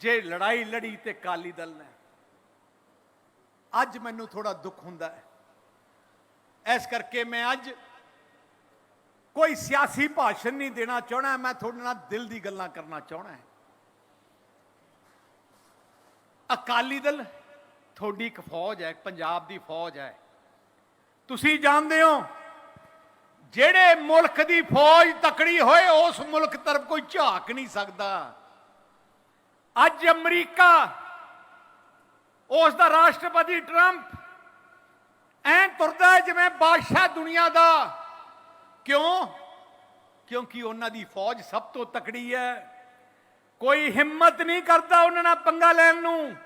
ਜੇ ਲੜਾਈ ਲੜੀ ਤੇ ਕਾਲੀ ਦਲ ਨੇ। ਅੱਜ ਮੈਨੂੰ ਥੋੜਾ ਦੁੱਖ ਹੁੰਦਾ ਹੈ। ਇਸ ਕਰਕੇ ਮੈਂ ਅੱਜ ਕੋਈ ਸਿਆਸੀ ਭਾਸ਼ਣ ਨਹੀਂ ਦੇਣਾ ਚਾਹਣਾ, ਮੈਂ ਤੁਹਾਡੇ ਨਾਲ ਦਿਲ ਦੀ ਗੱਲਾਂ ਕਰਨਾ ਚਾਹਣਾ ਹੈ। ਅਕਾਲੀ ਦਲ ਤੁਹਾਡੀ ਇੱਕ ਫੌਜ ਹੈ, ਪੰਜਾਬ ਦੀ ਫੌਜ ਹੈ। ਤੁਸੀਂ ਜਾਣਦੇ ਹੋ, ਜਿਹੜੇ ਮੁਲਕ ਦੀ ਫੌਜ ਤਕੜੀ ਹੋਏ, ਉਸ ਮੁਲਕ ਤਰਫ ਕੋਈ ਝਾਕ ਨਹੀਂ ਸਕਦਾ। ਅੱਜ ਅਮਰੀਕਾ, ਉਸ ਦਾ ਰਾਸ਼ਟਰਪਤੀ ਟਰੰਪ ਐਂ ਤੁਰਦਾ ਜਿਵੇਂ ਬਾਦਸ਼ਾਹ ਦੁਨੀਆ ਦਾ। ਕਿਉਂ? ਕਿਉਂਕਿ ਉਹਨਾਂ ਦੀ ਫੌਜ ਸਭ ਤੋਂ ਤਕੜੀ ਹੈ। ਕੋਈ ਹਿੰਮਤ ਨਹੀਂ ਕਰਦਾ ਉਹਨਾਂ ਨਾਲ ਪੰਗਾ ਲੈਣ ਨੂੰ।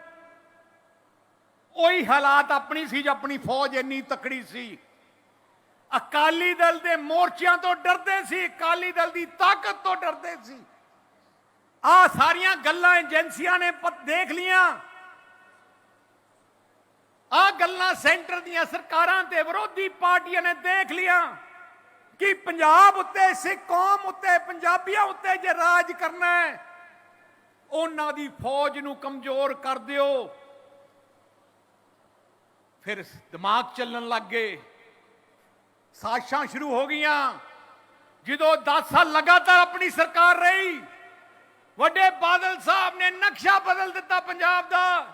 ਉਹੀ ਹਾਲਾਤ ਆਪਣੀ ਸੀ ਜੋ ਆਪਣੀ ਫੌਜ ਇੰਨੀ ਤਕੜੀ ਸੀ। ਅਕਾਲੀ ਦਲ ਦੇ ਮੋਰਚਿਆਂ ਤੋਂ ਡਰਦੇ ਸੀ, ਅਕਾਲੀ ਦਲ ਦੀ ਤਾਕਤ ਤੋਂ ਡਰਦੇ ਸੀ। ਆ ਸਾਰੀਆਂ ਗੱਲਾਂ ਏਜੰਸੀਆਂ ਨੇ ਦੇਖ ਲੀਆਂ। ਆ ਗੱਲਾਂ ਸੈਂਟਰ ਦੀਆਂ ਸਰਕਾਰਾਂ ਤੇ ਵਿਰੋਧੀ ਪਾਰਟੀਆਂ ਨੇ ਦੇਖ ਲੀਆਂ ਕਿ ਪੰਜਾਬ ਉੱਤੇ, ਸਿੱਖ ਕੌਮ ਉੱਤੇ, ਪੰਜਾਬੀਆਂ ਉੱਤੇ ਜੇ ਰਾਜ ਕਰਨਾ ਹੈ, ਉਹਨਾਂ ਦੀ ਫੌਜ ਨੂੰ ਕਮਜ਼ੋਰ ਕਰ ਦਿਓ। ਫਿਰ ਦਿਮਾਗ ਚੱਲਣ ਲੱਗ ਗਏ। ਸਾਸ਼ਾਂ ਸ਼ੁਰੂ ਹੋ ਗਈਆਂ। ਜਦੋਂ 10 ਸਾਲ ਲਗਾਤਾਰ ਆਪਣੀ ਸਰਕਾਰ ਰਹੀ ਵੱਡੇ ਬਾਦਲ ਸਾਹਿਬ ਨੇ ਨਕਸ਼ਾ ਬਦਲ ਦਿੱਤਾ ਪੰਜਾਬ ਦਾ।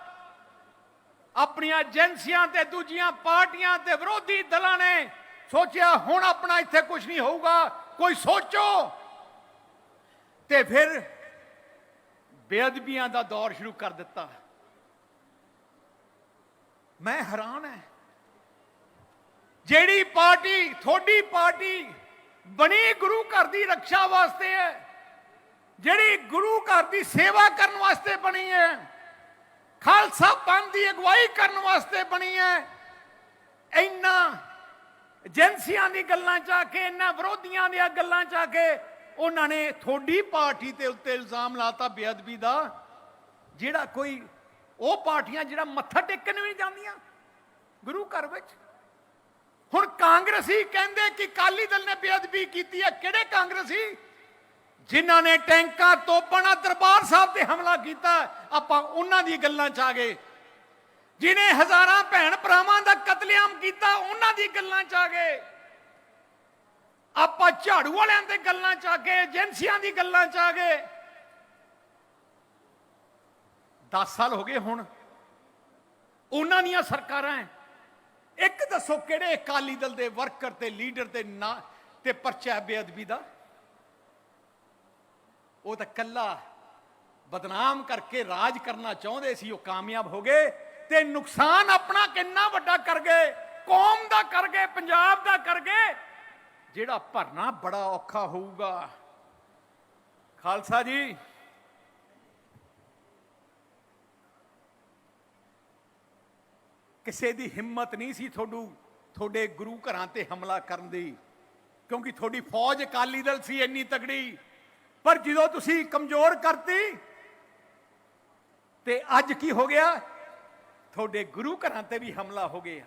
ਆਪਣੀਆਂ ਏਜੰਸੀਆਂ ਤੇ ਦੂਜੀਆਂ ਪਾਰਟੀਆਂ ਤੇ ਵਿਰੋਧੀ ਦਲਾਂ ਨੇ ਸੋਚਿਆ ਹੁਣ ਆਪਣਾ ਇੱਥੇ ਕੁਝ ਨਹੀਂ ਹੋਊਗਾ, ਕੋਈ ਸੋਚੋ। ਤੇ ਫਿਰ ਬੇਅਦਬੀਆਂ ਦਾ ਦੌਰ ਸ਼ੁਰੂ ਕਰ ਦਿੱਤਾ। ਮੈਂ ਹੈਰਾਨ ਹੈ। ਜਿਹੜੀ ਪਾਰਟੀ, ਤੁਹਾਡੀ ਪਾਰਟੀ ਬਣੀ ਗੁਰੂ ਘਰ ਦੀ ਰੱਖਿਆ ਵਾਸਤੇ ਹੈ। ਜਿਹੜੀ ਗੁਰੂ ਘਰ ਦੀ ਸੇਵਾ ਕਰਨ ਵਾਸਤੇ ਬਣੀ ਹੈ, ਖਾਲਸਾ ਪੰਥ ਦੀ ਅਗਵਾਈ ਕਰਨ ਵਾਸਤੇ ਬਣੀ ਹੈ, ਇੰਨਾ ਏਜੰਸੀਆਂ ਦੀ ਗੱਲਾਂ ਚ ਆ ਕੇ, ਇੰਨਾ ਵਿਰੋਧੀਆਂ ਦੀਆਂ ਗੱਲਾਂ ਚ ਆ ਕੇ ਉਹਨਾਂ ਨੇ ਥੋੜੀ ਪਾਰਟੀ ਤੇ ਉੱਤੇ ਇਲਜ਼ਾਮ ਲਾਤਾ ਬੇਅਦਬੀ ਦਾ, ਜਿਹੜਾ ਕੋਈ ਉਹ ਪਾਰਟੀਆਂ ਜਿਹੜਾ ਮੱਥਾ ਟੇਕਣ ਵੀ ਨਹੀਂ ਜਾਂਦੀਆਂ ਗੁਰੂ ਘਰ ਵਿੱਚ। ਹੁਣ ਕਾਂਗਰਸੀ ਕਹਿੰਦੇ ਕਿ ਕਾਲੀ ਦਲ ਨੇ ਬੇਅਦਬੀ ਕੀਤੀ ਹੈ, ਕਿਹੜੇ ਕਾਂਗਰਸੀ? ਜਿਨ੍ਹਾਂ ਨੇ ਟੈਂਕਾਂ ਤੋਪਾਂ ਨਾਲ ਦਰਬਾਰ ਸਾਹਿਬ ਤੇ ਹਮਲਾ ਕੀਤਾ, ਆਪਾਂ ਉਹਨਾਂ ਦੀ ਗੱਲਾਂ 'ਚ ਆ ਗਏ। ਜਿਨੇ ਹਜ਼ਾਰਾਂ ਭੈਣ ਭਰਾਵਾਂ ਦਾ ਕਤਲੇਆਮ ਕੀਤਾ, ਉਹਨਾਂ ਦੀ ਗੱਲਾਂ 'ਚ ਆ ਗਏ। ਆਪਾਂ ਝਾੜੂ ਵਾਲਿਆਂ ਦੇ ਗੱਲਾਂ 'ਚ ਆ ਗਏ, ਏਜੰਸੀਆਂ ਦੀ ਗੱਲਾਂ 'ਚ ਆ ਗਏ। 10 ਸਾਲ ਹੋ ਗਏ ਹੁਣ। ਉਹਨਾਂ ਦੀਆਂ ਸਰਕਾਰਾਂ ਇੱਕ ਦੱਸੋ ਕਿਹੜੇ ਅਕਾਲੀ ਦਲ ਦੇ ਵਰਕਰ ਤੇ ਲੀਡਰ ਤੇ ਨਾ ਤੇ ਪਰਚਾ ਬੇਅਦਬੀ ਦਾ? ਉਹ ਤਾਂ ਕੱਲਾ ਬਦਨਾਮ ਕਰਕੇ ਰਾਜ ਕਰਨਾ ਚਾਹੁੰਦੇ ਸੀ, ਉਹ ਕਾਮਯਾਬ ਹੋ ਗਏ ਤੇ ਨੁਕਸਾਨ ਆਪਣਾ ਕਿੰਨਾ ਵੱਡਾ ਕਰ ਗਏ, ਕੌਮ ਦਾ ਕਰ ਗਏ, ਪੰਜਾਬ ਦਾ ਕਰ ਗਏ। ਜਿਹੜਾ ਭਰਨਾ ਬੜਾ ਔਖਾ ਹੋਊਗਾ। ਖਾਲਸਾ ਜੀ। ਕਿਸੇ ਦੀ ਹਿੰਮਤ ਨਹੀਂ ਸੀ ਤੁਹਾਨੂੰ ਤੁਹਾਡੇ ਗੁਰੂ ਘਰਾਂ ਤੇ ਹਮਲਾ ਕਰਨ ਦੀ, ਕਿਉਂਕਿ ਤੁਹਾਡੀ ਫੌਜ ਅਕਾਲੀ ਦਲ ਸੀ ਇੰਨੀ ਤਗੜੀ ਪਰ ਜਦੋਂ ਤੁਸੀਂ ਕਮਜ਼ੋਰ ਕਰਤੀ, ਤੇ ਅੱਜ ਕੀ ਹੋ ਗਿਆ? ਤੁਹਾਡੇ ਗੁਰੂ ਘਰਾਂ ਤੇ ਵੀ ਹਮਲਾ ਹੋ ਗਿਆ।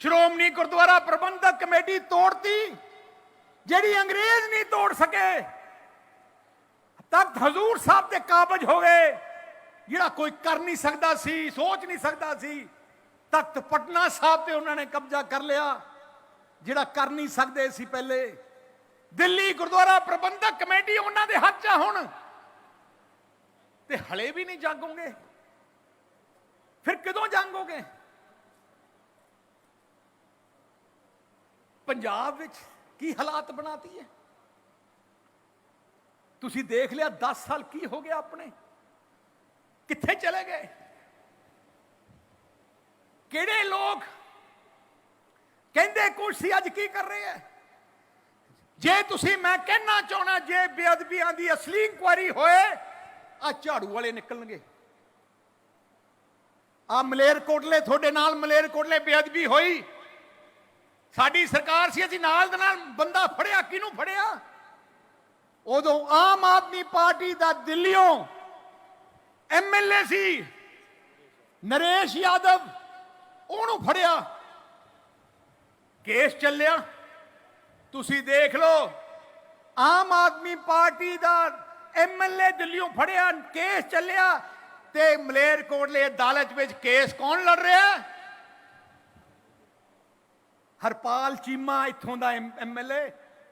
ਸ਼੍ਰੋਮਣੀ ਗੁਰਦੁਆਰਾ ਪ੍ਰਬੰਧਕ ਕਮੇਟੀ ਤੋੜਤੀ, ਜਿਹੜੀ ਅੰਗਰੇਜ਼ ਨਹੀਂ ਤੋੜ ਸਕੇ। ਤਖਤ ਹਜ਼ੂਰ ਸਾਹਿਬ ਤੇ ਕਾਬਜ ਹੋ ਗਏ। ਜਿਹੜਾ ਕੋਈ ਕਰ ਨਹੀਂ ਸਕਦਾ ਸੀ, ਸੋਚ ਨਹੀਂ ਸਕਦਾ ਸੀ, ਤਖਤ ਪਟਨਾ ਸਾਹਿਬ ਤੇ ਉਹਨਾਂ ਨੇ ਕਬਜ਼ਾ ਕਰ ਲਿਆ। ਜਿਹੜਾ ਕਰ ਨਹੀਂ ਸਕਦੇ ਸੀ ਪਹਿਲੇ ਦਿੱਲੀ ਗੁਰਦੁਆਰਾ ਪ੍ਰਬੰਧਕ ਕਮੇਟੀ, ਉਹਨਾਂ ਦੇ ਹੱਥ 'ਚ ਆ ਹੁਣ। ਤੇ ਹਲੇ ਵੀ ਨਹੀਂ ਜਾਗੋਗੇ। ਫਿਰ ਕਦੋਂ ਜਾਗੋਗੇ? ਪੰਜਾਬ ਵਿੱਚ ਕੀ ਹਾਲਾਤ ਬਣਾਤੀ ਹੈ? ਤੁਸੀਂ ਦੇਖ ਲਿਆ 10 ਸਾਲ ਕੀ ਹੋ ਗਿਆ ਆਪਣੇ? ਕਿੱਥੇ ਚਲੇ ਗਏ? ਕਿਹੜੇ ਲੋਕ ਕਹਿੰਦੇ ਕੁਛ ਸੀ ਅੱਜ ਕੀ ਕਰ ਰਹੇ ਐ ਜੇ ਤੁਸੀਂ ਮੈਂ ਕਹਿਣਾ ਚਾਹਣਾ ਜੇ ਬੇਅਦਬੀਆਂ ਦੀ ਅਸਲੀ ਇਨਕੁਆਰੀ ਹੋਏ ਆ ਝਾੜੂ ਵਾਲੇ ਨਿਕਲਣਗੇ। ਆ ਮਲੇਰਕੋਟਲੇ ਤੁਹਾਡੇ ਨਾਲ ਮਲੇਰਕੋਟਲੇ ਬੇਅਦਬੀ ਹੋਈ। ਸਾਡੀ ਸਰਕਾਰ ਸੀ, ਅਸੀਂ ਨਾਲ ਦੇ ਨਾਲ ਬੰਦਾ ਫੜਿਆ, ਕਿਹਨੂੰ ਫੜਿਆ? ਉਦੋਂ ਆਮ ਆਦਮੀ ਪਾਰਟੀ ਦਾ ਦਿੱਲੀੋਂ ਐਮਐਲਏ ਸੀ, ਨਰੇਸ਼ ਯਾਦਵ, ਉਹਨੂੰ ਫੜਿਆ। ਕੇਸ ਚੱਲਿਆ। ਤੁਸੀਂ ਦੇਖ ਲਓ, ਆਮ ਆਦਮੀ ਪਾਰਟੀ ਦਾ ਐਮਐਲਏ ਦਿੱਲੀੋਂ ਫੜਿਆ, ਕੇਸ ਚੱਲਿਆ ਤੇ ਮਲੇਰਕੋਟਲੇ ਅਦਾਲਤ ਵਿੱਚ ਕੇਸ ਕੌਣ ਲੜ ਰਿਹਾ? ਹਰਪਾਲ ਚੀਮਾ ਇੱਥੋਂ ਦਾ ਐਮਐਲਏ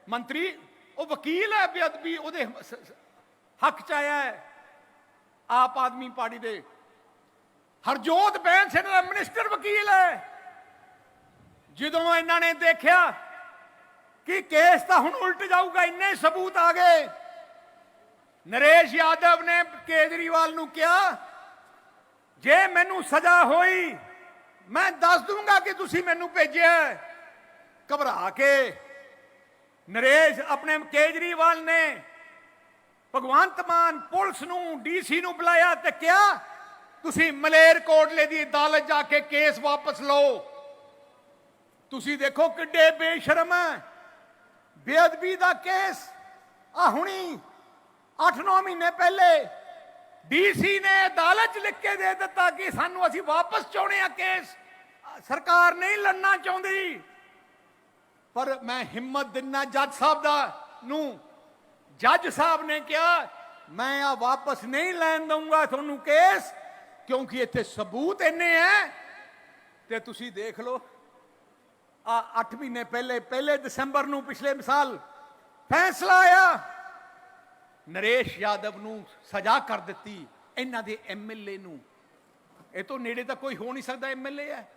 ਮੰਤਰੀ, ਉਹ ਵਕੀਲ ਹੈ ਬੇਅਦਬੀ, ਉਹਦੇ ਹੱਕ ਚ ਆਇਆ ਹੈ ਆਪ ਆਦਮੀ ਪਾਰਟੀ ਦੇ। ਹਰਜੋਤ ਬੈਂਸ ਇਹਨਾਂ ਦਾ ਮਿਨਿਸਟਰ ਵਕੀਲ ਹੈ। ਜਦੋਂ ਇਹਨਾਂ ਨੇ ਦੇਖਿਆ ਕਿ ਕੇਸ ਤਾਂ ਹੁਣ ਉਲਟ ਜਾਊਗਾ, ਇੰਨੇ ਸਬੂਤ ਆ ਗਏ। ਨਰੇਸ਼ ਯਾਦਵ ਨੇ ਕੇਜਰੀਵਾਲ ਨੂੰ ਕਿਹਾ, ਜੇ ਮੈਨੂੰ ਸਜ਼ਾ ਹੋਈ, ਮੈਂ ਦੱਸ ਦੂੰਗਾ ਕਿ ਤੁਸੀਂ ਮੈਨੂੰ ਭੇਜਿਆ ਘਬਰਾ ਕੇ ਨਰੇਸ਼ ਆਪਣੇ ਕੇਜਰੀਵਾਲ ਨੇ ਭਗਵੰਤ ਮਾਨ ਪੁਲਿਸ ਨੂੰ, ਡੀਸੀ ਨੂੰ ਬੁਲਾਇਆ ਤੇ ਕਿਹਾ, ਤੁਸੀਂ ਮਲੇਰਕੋਟਲੇ ਦੀ ਅਦਾਲਤ ਜਾ ਕੇ ਕੇਸ ਵਾਪਸ ਲਓ। ਤੁਸੀਂ ਦੇਖੋ ਕਿੱਡੇ ਬੇਸ਼ਰਮ ਹੈ। ਬੇਅਦਬੀ ਦਾ ਕੇਸ। ਆ ਹੁਣੀ 8-9 ਮਹੀਨੇ ਪਹਿਲੇ ਡੀਸੀ ਨੇ ਅਦਾਲਤ 'ਚ ਲਿਖ ਕੇ ਦੇ ਦਿੱਤਾ ਕਿ ਸਾਨੂੰ ਅਸੀਂ ਵਾਪਸ ਚਾਹੁੰਦੇ ਆ ਕੇਸ। ਸਰਕਾਰ ਨਹੀਂ ਲੜਨਾ ਚਾਹੁੰਦੀ। ਪਰ ਮੈਂ ਹਿੰਮਤ ਦਿੰਨਾ ਜੱਜ ਸਾਹਿਬ ਦਾ ਨੂੰ। ਜੱਜ ਸਾਹਿਬ ਨੇ ਕਿਹਾ, ਮੈਂ ਆ ਵਾਪਸ ਨਹੀਂ ਲੈਣ ਦਊਂਗਾ ਤੁਹਾਨੂੰ ਕੇਸ, ਕਿਉਂਕਿ ਇੱਥੇ ਸਬੂਤ ਇੰਨੇ ਹੈ। ਤੇ ਤੁਸੀਂ ਦੇਖ ਲਓ ਆ 8 ਮਹੀਨੇ ਪਹਿਲੇ ਪਹਿਲੇ ਦਸੰਬਰ ਨੂੰ ਪਿਛਲੇ ਮਿਸਾਲ ਫੈਸਲਾ ਆਇਆ। ਨਰੇਸ਼ ਯਾਦਵ ਨੂੰ ਸਜ਼ਾ ਕਰ ਦਿੱਤੀ ਇਹਨਾਂ ਦੇ ਐਮਐਲਏ ਨੂੰ। ਇਹ ਤੋਂ ਨੇੜੇ ਤਾਂ ਕੋਈ ਹੋ ਨਹੀਂ ਸਕਦਾ ਐਮਐਲਏ ਹੈ।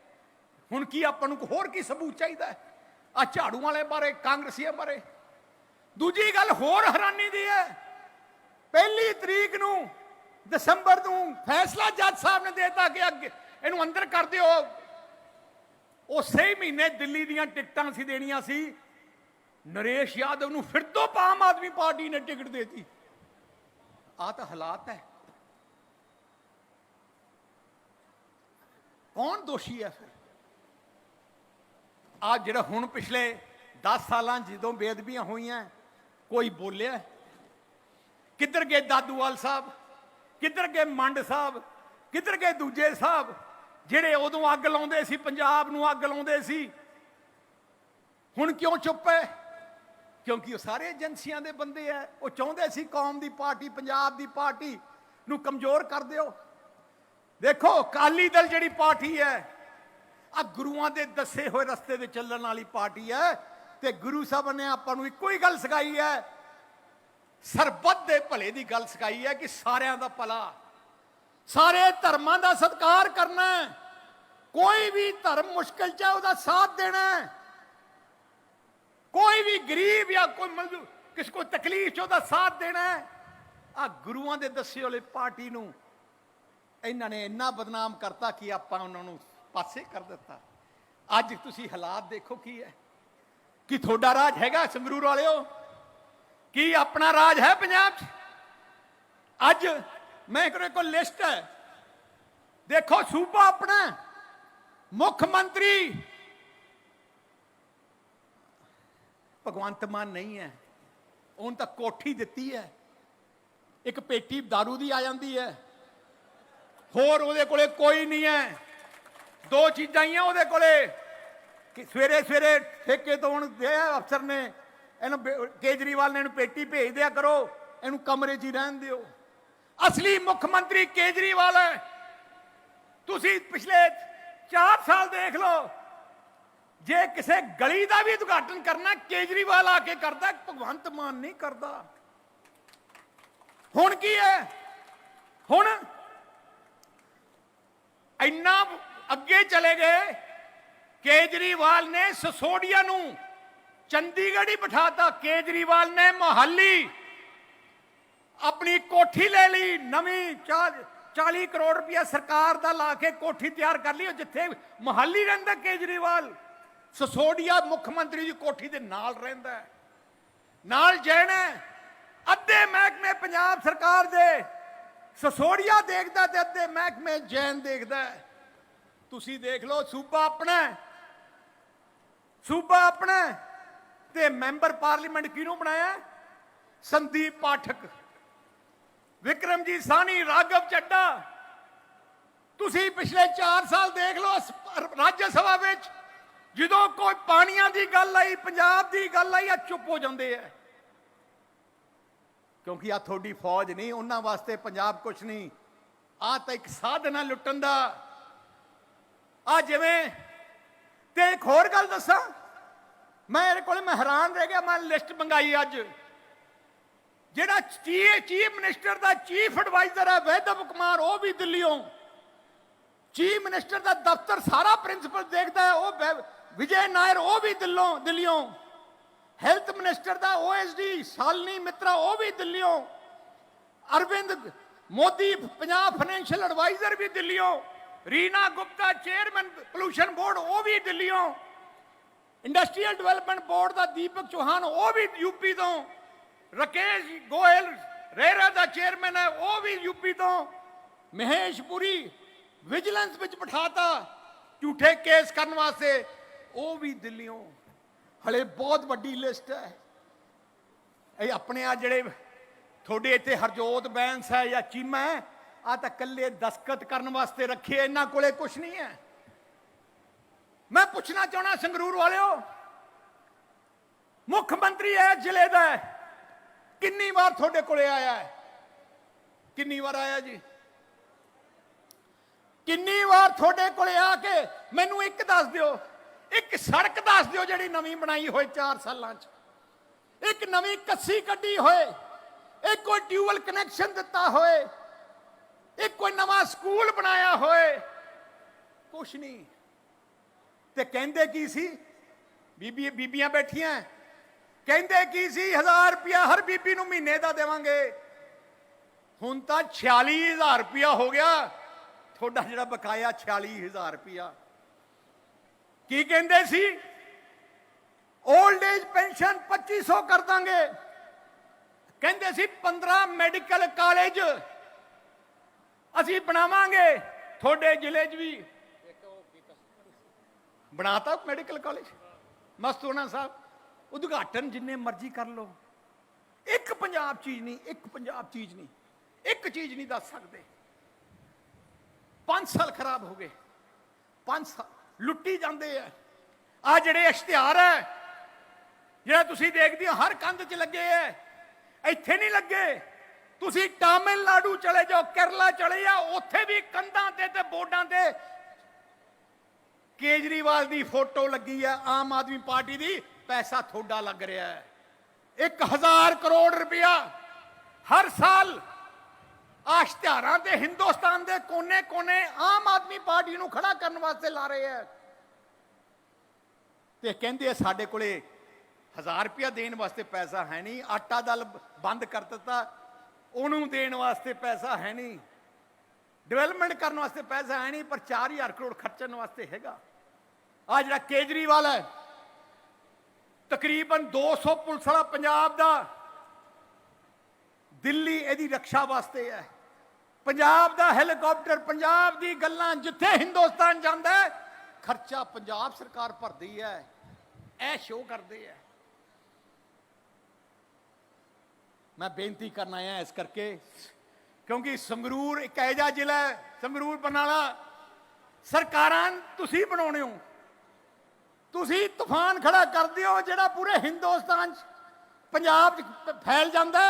ਹੁਣ ਕੀ ਆਪਾਂ ਨੂੰ ਹੋਰ ਕੀ ਸਬੂਤ ਚਾਹੀਦਾ ਹੈ? ਆ ਝਾੜੂ ਵਾਲੇ ਬਾਰੇ, ਕਾਂਗਰਸੀਆਂ ਬਾਰੇ। ਦੂਜੀ ਗੱਲ ਹੋਰ ਹੈਰਾਨੀ ਦੀ ਹੈ। ਪਹਿਲੀ ਤਰੀਕ ਨੂੰ ਦਸੰਬਰ ਨੂੰ ਫੈਸਲਾ ਜੱਜ ਸਾਹਿਬ ਨੇ ਦੇਤਾ ਕਿ ਅੱਗੇ ਇਹਨੂੰ ਅੰਦਰ ਕਰ ਦਿਓ। ਉਸੇ ਹੀ ਮਹੀਨੇ ਦਿੱਲੀ ਦੀਆਂ ਟਿਕਟਾਂ ਸੀ ਦੇਣੀਆਂ ਸੀ। ਨਰੇਸ਼ ਯਾਦਵ ਨੂੰ ਫਿਰ ਤੋਂ ਆਮ ਆਦਮੀ ਪਾਰਟੀ ਨੇ ਟਿਕਟ ਦੇਤੀ। ਆ ਤਾਂ ਹਾਲਾਤ ਹੈ। ਕੌਣ ਦੋਸ਼ੀ ਹੈ ਫਿਰ? ਆ ਜਿਹੜਾ ਹੁਣ ਪਿਛਲੇ 10 ਸਾਲਾਂ ਜਦੋਂ ਬੇਅਦਬੀਆਂ ਹੋਈਆਂ, ਕੋਈ ਬੋਲਿਆ ਕਿੱਧਰ ਗਏ ਦਾਦੂਵਾਲ ਸਾਹਿਬ? ਕਿੱਧਰ ਗਏ ਮੰਡ ਸਾਹਿਬ? ਕਿੱਧਰ ਗਏ ਦੂਜੇ ਸਾਹਿਬ? ਜਿਹੜੇ ਉਦੋਂ ਅੱਗ ਲਾਉਂਦੇ ਸੀ, ਪੰਜਾਬ ਨੂੰ ਅੱਗ ਲਾਉਂਦੇ ਸੀ, ਹੁਣ ਕਿਉਂ ਚੁੱਪ ਹੈ? ਕਿਉਂਕਿ ਉਹ ਸਾਰੇ ਏਜੰਸੀਆਂ ਦੇ ਬੰਦੇ ਆ ਉਹ ਚਾਹੁੰਦੇ ਸੀ ਕੌਮ ਦੀ ਪਾਰਟੀ, ਪੰਜਾਬ ਦੀ ਪਾਰਟੀ ਨੂੰ ਕਮਜ਼ੋਰ ਕਰ ਦਿਓ। ਦੇਖੋ, ਅਕਾਲੀ ਦਲ ਜਿਹੜੀ ਪਾਰਟੀ ਹੈ ਆ ਗੁਰੂਆਂ ਦੇ ਦੱਸੇ ਹੋਏ ਰਸਤੇ ਤੇ ਚੱਲਣ ਵਾਲੀ ਪਾਰਟੀ ਹੈ ਤੇ ਗੁਰੂ ਸਾਹਿਬ ਨੇ ਆਪਾਂ ਨੂੰ ਇੱਕੋ ਹੀ ਗੱਲ ਸਿਖਾਈ ਹੈ ਸਰਬੱਤ ਦੇ ਭਲੇ ਦੀ ਗੱਲ ਸਿਖਾਈ ਹੈ ਕਿ ਸਾਰਿਆਂ ਦਾ ਭਲਾ ਸਾਰੇ ਧਰਮਾਂ ਦਾ ਸਤਿਕਾਰ ਕਰਨਾ ਕੋਈ ਵੀ ਧਰਮ ਮੁਸ਼ਕਲ ਚ ਉਹਦਾ ਸਾਥ ਦੇਣਾ ਕੋਈ ਵੀ ਗਰੀਬ ਜਾਂ ਕੋਈ ਮਜ਼ਦੂਰ ਕਿਸ ਕੋ ਤਕਲੀਫ ਚ, ਉਹਦਾ ਸਾਥ ਦੇਣਾ ਆ ਗੁਰੂਆਂ ਦੇ ਦੱਸੇ ਵਾਲੇ ਪਾਰਟੀ ਨੂੰ ਇਹਨਾਂ ਨੇ ਇੰਨਾ ਬਦਨਾਮ ਕਰਤਾ ਕਿ ਆਪਾਂ ਉਹਨਾਂ ਨੂੰ ਪਾਸੇ ਕਰ ਦਿੱਤਾ। ਅੱਜ ਤੁਸੀਂ ਹਾਲਾਤ ਦੇਖੋ ਕੀ ਹੈ। ਕਿ ਤੁਹਾਡਾ ਰਾਜ ਹੈਗਾ ਸੰਗਰੂਰ ਵਾਲਿਓ? ਕੀ ਆਪਣਾ ਰਾਜ ਹੈ ਪੰਜਾਬ 'ਚ? ਅੱਜ ਮੈਂ ਕੋਲ ਕੋਲ ਲਿਸਟ ਹੈ। ਦੇਖੋ, ਸੂਬਾ ਆਪਣਾ ਮੁੱਖ ਮੰਤਰੀ। ਭਗਵੰਤ ਮਾਨ ਨਹੀਂ ਹੈ। ਉਹਨ ਤਾਂ ਕੋਠੀ ਦਿੱਤੀ ਹੈ। ਇੱਕ ਪੇਟੀ दारू ਦੀ ਆ ਜਾਂਦੀ ਹੈ। ਹੋਰ ਉਹਦੇ ਕੋਲੇ ਕੋਈ ਨਹੀਂ ਹੈ। ਦੋ ਚੀਜ਼ਾਂ ਹੀ ਆ ਉਹਦੇ ਕੋਲੇ। ਕਿ ਸਵੇਰੇ ਸਵੇਰੇ ਠੇਕੇ ਤੋਂ ਹੁਣ ਦੇ ਅਫਸਰ ਨੇ। ਇਹਨੂੰ ਕੇਜਰੀਵਾਲ ਨੇ ਇਹਨੂੰ ਪੇਟੀ ਭੇਜ ਦਿਆ ਕਰੋ। ਇਹਨੂੰ ਕਮਰੇ 'ਚ ਹੀ ਰਹਿਣ ਦਿਓ। ਅਸਲੀ ਮੁੱਖ ਮੰਤਰੀ ਕੇਜਰੀਵਾਲ ਹੈ। ਤੁਸੀਂ ਪਿਛਲੇ 4 ਸਾਲ ਦੇਖ ਲਓ, ਜੇ ਕਿਸੇ ਗਲੀ ਦਾ ਵੀ ਉਦਘਾਟਨ ਕਰਨਾ, ਕੇਜਰੀਵਾਲ ਆ ਕੇ ਕਰਦਾ, ਭਗਵੰਤ ਮਾਨ ਨਹੀਂ ਕਰਦਾ। ਹੁਣ ਕੀ ਹੈ? ਹੁਣ ਇੰਨਾ ਅੱਗੇ ਚਲੇ ਗਏ, ਕੇਜਰੀਵਾਲ ਨੇ ਸਸੋਡੀਆ ਨੂੰ ਚੰਡੀਗੜ੍ਹ ਹੀ ਬਿਠਾਤਾ, ਕੇਜਰੀਵਾਲ ਨੇ ਮੋਹਾਲੀ। ਆਪਣੀ ਕੋਠੀ ਲੈ ਲਈ, ਨਵੀਂ 40 ਕਰੋੜ ਰੁਪਇਆ ਸਰਕਾਰ ਦਾ ਲਾ ਕੇ ਕੋਠੀ ਤਿਆਰ ਕਰ ਲਈ ਜਿੱਥੇ ਮੋਹਾਲੀ ਰਹਿੰਦਾ ਕੇਜਰੀਵਾਲ, ਸਸੋਡੀਆ ਮੁੱਖ ਮੰਤਰੀ ਦੀ ਕੋਠੀ ਦੇ ਨਾਲ ਰਹਿੰਦਾ ਹੈ। ਨਾਲ ਜੈਣਾ ਅੱਧੇ ਮਹਿਕਮੇ ਪੰਜਾਬ ਸਰਕਾਰ ਦੇ ਸਸੋੜੀਆ ਦੇਖਦਾ ਤੇ ਅੱਧੇ ਮਹਿਕਮੇ ਜੈਨ ਦੇਖਦਾ ਤੁਸੀਂ ਦੇਖ ਲਓ, ਸੂਬਾ ਆਪਣਾ ਸੂਬਾ ਆਪਣਾ ਤੇ ਮੈਂਬਰ ਪਾਰਲੀਮੈਂਟ ਕਿਹਨੂੰ ਬਣਾਇਆ? ਸੰਦੀਪ ਪਾਠਕ। ਵਿਕਰਮਜੀਤ ਸਾਨੀ ਰਾਘਵ ਚੱਡਾ। ਤੁਸੀਂ ਪਿਛਲੇ 4 ਸਾਲ ਦੇਖ ਲਓ ਰਾਜ ਸਭਾ ਵਿੱਚ ਜਦੋਂ ਕੋਈ ਪਾਣੀਆਂ ਦੀ ਗੱਲ ਆਈ, ਪੰਜਾਬ ਦੀ ਗੱਲ ਆਈ ਆ ਚੁੱਪ ਹੋ ਜਾਂਦੇ ਆ। ਕਿਉਂਕਿ ਆ ਤੁਹਾਡੀ ਫੌਜ ਨਹੀਂ, ਉਹਨਾਂ ਵਾਸਤੇ ਪੰਜਾਬ ਕੁਛ ਨਹੀਂ। ਆ ਤਾਂ ਇੱਕ ਸਾਧਨ ਆ ਲੁੱਟਣ ਦਾ। ਆ ਜਿਵੇਂ ਤੇ ਇੱਕ ਹੋਰ ਗੱਲ ਦੱਸਾਂ। ਮੈਂ ਇਹਦੇ ਕੋਲੇ ਮੈਂ ਹੈਰਾਨ ਰਹਿ ਗਿਆ, ਮੈਂ ਲਿਸਟ ਮੰਗਾਈ ਅੱਜ। ਜਿਹੜਾ ਚੀਫ ਮਿਨਿਸਟਰ ਦਾ ਚੀਫ ਐਡਵਾਈਜ਼ਰ ਹੈ ਵੈਦਵ ਕੁਮਾਰ, ਉਹ ਵੀ ਦਿੱਲੀੋਂ। ਚੀਫ ਮਿਨਿਸਟਰ ਦਾ ਦਫ਼ਤਰ ਸਾਰਾ ਪ੍ਰਿੰਸੀਪਲ ਦੇਖਦਾ ਹੈ, ਉਹ ਵਿਜੇ ਨਾਇਰ, ਉਹ ਵੀ ਦਿੱਲੋਂ ਦਿੱਲੀੋਂ। ਹੈਲਥ ਮਿਨਿਸਟਰ ਦਾ ਓਐਸਡੀ ਸ਼ਾਲਨੀ ਮਿੱਤਰਾ, ਉਹ ਵੀ ਦਿੱਲੀੋਂ। ਅਰਵਿੰਦ ਮੋਦੀ, ਪੰਜਾਬ ਫਾਈਨੈਂਸ਼ੀਅਲ ਐਡਵਾਈਜ਼ਰ ਵੀ ਦਿੱਲੀੋਂ। Reena Gupta, chairman pollution board, ਉਹ ਵੀ ਦਿੱਲੀੋਂ। ਇੰਡਸਟਰੀਅਲ ਡਿਵੈਲਪਮੈਂਟ ਬੋਰਡ ਦਾ ਦੀਪਕ ਚੌਹਾਨ, ਉਹ ਵੀ ਯੂਪੀ ਤੋਂ। ਰਕੇਸ਼ ਗੋਇਲ ਰੇਰਾ ਦਾ ਚੇਅਰਮੈਨ ਹੈ, ਉਹ ਵੀ ਯੂਪੀ ਤੋਂ। ਮਹੇਸ਼ ਪੁਰੀ ਵਿਜੀਲੈਂਸ ਵਿੱਚ ਬਿਠਾਤਾ ਝੂਠੇ ਕੇਸ ਕਰਨ ਵਾਸਤੇ। ਉਹ ਵੀ ਦਿੱਲੀੋਂ। ਹਲੇ ਬਹੁਤ ਵੱਡੀ ਲਿਸਟ ਹੈ। ਇਹ ਆਪਣੇ ਆ ਜਿਹੜੇ ਤੁਹਾਡੇ ਇੱਥੇ ਹਰਜੋਤ ਬੈਂਸ ਹੈ ਜਾਂ ਚੀਮਾ ਹੈ ਆ ਤਾਂ ਕੱਲੇ ਦਸਕਤ ਕਰਨ ਵਾਸਤੇ ਰੱਖੇ ਇਹਨਾਂ ਕੋਲੇ ਕੁਝ ਨਹੀਂ ਹੈ। ਮੈਂ ਪੁੱਛਣਾ ਚਾਹਣਾ ਸੰਗਰੂਰ ਵਾਲਿਓ, ਮੁੱਖ ਮੰਤਰੀ ਹੈ ਜ਼ਿਲ੍ਹੇ ਦਾ ਕਿੰਨੀ ਵਾਰ ਤੁਹਾਡੇ ਕੋਲੇ ਆਇਆ ਹੈ? ਕਿੰਨੀ ਵਾਰ ਆਇਆ ਜੀ? ਕਿੰਨੀ ਵਾਰ ਤੁਹਾਡੇ ਕੋਲੇ ਆ ਕੇ ਮੈਨੂੰ ਇੱਕ ਦੱਸ ਦਿਓ, ਇੱਕ ਸੜਕ ਦੱਸ ਦਿਓ ਜਿਹੜੀ ਨਵੀਂ ਬਣਾਈ ਹੋਏ 4 ਸਾਲਾਂ 'ਚ। ਇੱਕ ਨਵੀਂ ਕੱਸੀ ਕੱਢੀ ਹੋਏ, ਇੱਕ ਕੋਈ ਟਿਊਬਲ ਕਨੈਕਸ਼ਨ ਦਿੱਤਾ ਹੋਏ, ਇੱਕ ਕੋਈ ਨਵਾਂ ਸਕੂਲ ਬਣਾਇਆ ਹੋਏ। ਕੁਛ ਨਹੀਂ। ਤੇ ਕਹਿੰਦੇ ਕੀ ਸੀ? ਬੀਬੀ ਬੀਬੀਆਂ ਬੈਠੀਆਂ ਕਹਿੰਦੇ ਕੀ ਸੀ? 1000 ਰੁਪਇਆ ਹਰ ਬੀਬੀ ਨੂੰ ਮਹੀਨੇ ਦਾ ਦੇਵਾਂਗੇ। ਹੁਣ ਤਾਂ 46000 ਰੁਪਇਆ ਹੋ ਗਿਆ। ਤੁਹਾਡਾ ਜਿਹੜਾ ਬਕਾਇਆ 46000 ਰੁਪਇਆ। ਕੀ ਕਹਿੰਦੇ ਸੀ? 올ਡ ਏਜ ਪੈਨਸ਼ਨ 2500 ਕਰ ਦਾਂਗੇ। ਕਹਿੰਦੇ ਸੀ 15 ਮੈਡੀਕਲ ਕਾਲਜ ਅਸੀਂ ਬਣਾਵਾਂਗੇ। ਤੁਹਾਡੇ ਜ਼ਿਲ੍ਹੇ 'ਚ ਵੀ। ਬਣਾਤਾ ਮੈਡੀਕਲ ਕਾਲਜ ਮਸਤੂਨਾ ਸਾਹਿਬ। ਉਦਘਾਟਨ ਜਿੰਨੇ ਮਰਜ਼ੀ ਕਰ ਲਓ। ਇੱਕ ਪੰਜਾਬ ਚੀਜ਼ ਨਹੀਂ, ਇੱਕ ਪੰਜਾਬ ਚੀਜ਼ ਨਹੀਂ, ਇੱਕ ਚੀਜ਼ ਨਹੀਂ ਦੱਸ ਸਕਦੇ। 5 ਸਾਲ ਖਰਾਬ ਹੋ ਗਏ। 5 ਸਾਲ ਲੁੱਟੀ ਜਾਂਦੇ ਆ। ਆ ਜਿਹੜੇ ਇਸ਼ਤਿਹਾਰ ਹੈ ਜਿਹੜਾ ਤੁਸੀਂ ਦੇਖਦੇ ਹੋ, ਹਰ ਕੰਧ 'ਚ ਲੱਗੇ ਐ ਇੱਥੇ ਨਹੀਂ ਲੱਗੇ। ਤੁਸੀਂ ਤਾਮਿਲਨਾਡੂ ਚਲੇ ਜਾਓ, ਕੇਰਲਾ ਚਲੇ ਜਾਓ ਉੱਥੇ ਵੀ ਕੰਧਾਂ ਤੇ ਤੇ ਬੋਰਡਾਂ ਤੇ ਕੇਜਰੀਵਾਲ ਦੀ ਫੋਟੋ ਲੱਗੀ ਹੈ ਆਮ ਆਦਮੀ ਪਾਰਟੀ ਦੀ। ਪੈਸਾ ਥੋੜਾ ਲੱਗ ਰਿਹਾ ਹੈ। 1000 ਕਰੋੜ ਰੁਪਇਆ ਹਰ ਸਾਲ ਆਸ਼ਤਿਹਾਰਾਂ ਤੇ ਹਿੰਦੁਸਤਾਨ ਦੇ ਕੋਨੇ-ਕੋਨੇ ਆਮ ਆਦਮੀ ਪਾਰਟੀ ਨੂੰ ਖੜਾ ਕਰਨ ਵਾਸਤੇ ਲਾ ਰਹੇ ਹੈ। ਤੇ ਕਹਿੰਦੇ ਆ ਸਾਡੇ ਕੋਲੇ 1000 ਰੁਪਇਆ ਦੇਣ ਵਾਸਤੇ ਪੈਸਾ ਹੈ ਨਹੀਂ, ਆਟਾ ਦਲ ਬੰਦ ਕਰ ਦਿੱਤਾ, ਉਹਨੂੰ ਦੇਣ ਵਾਸਤੇ ਪੈਸਾ ਹੈ ਨਹੀਂ, ਡਿਵੈਲਪਮੈਂਟ ਕਰਨ ਵਾਸਤੇ ਪੈਸਾ ਹੈ ਨਹੀਂ, ਪਰ 4000 ਕਰੋੜ ਖਰਚਣ ਵਾਸਤੇ ਹੈਗਾ। ਆ ਜਿਹੜਾ ਕੇਜਰੀਵਾਲ ਹੈ ਤਕਰੀਬਨ 200 ਪੁਲਿਸ ਵਾਲਾ ਪੰਜਾਬ ਦਾ ਦਿੱਲੀ ਇਹਦੀ ਰੱਖਿਆ ਵਾਸਤੇ ਹੈ। ਪੰਜਾਬ ਦਾ ਹੈਲੀਕਾਪਟਰ, ਪੰਜਾਬ ਦੀ ਗੱਲਾਂ ਜਿੱਥੇ ਹਿੰਦੁਸਤਾਨ ਜਾਂਦਾ ਖਰਚਾ ਪੰਜਾਬ ਸਰਕਾਰ ਭਰਦੀ ਹੈ। ਇਹ ਸ਼ੋਅ ਕਰਦੇ ਹੈ। ਮੈਂ ਬੇਨਤੀ ਕਰਨ ਆਇਆ ਇਸ ਕਰਕੇ, ਕਿਉਂਕਿ ਸੰਗਰੂਰ ਇੱਕ ਐਜਾ ਜ਼ਿਲ੍ਹਾ ਹੈ, ਸੰਗਰੂਰ ਬਨਾਲਾ। ਸਰਕਾਰਾਂ ਤੁਸੀਂ ਬਣਾਉਣੇ ਹੋ। ਤੁਸੀਂ ਤੂਫਾਨ ਖੜਾ ਕਰਦੇ ਹੋ ਜਿਹੜਾ ਪੂਰੇ ਹਿੰਦੁਸਤਾਨ 'ਚ ਪੰਜਾਬ 'ਚ ਫੈਲ ਜਾਂਦਾ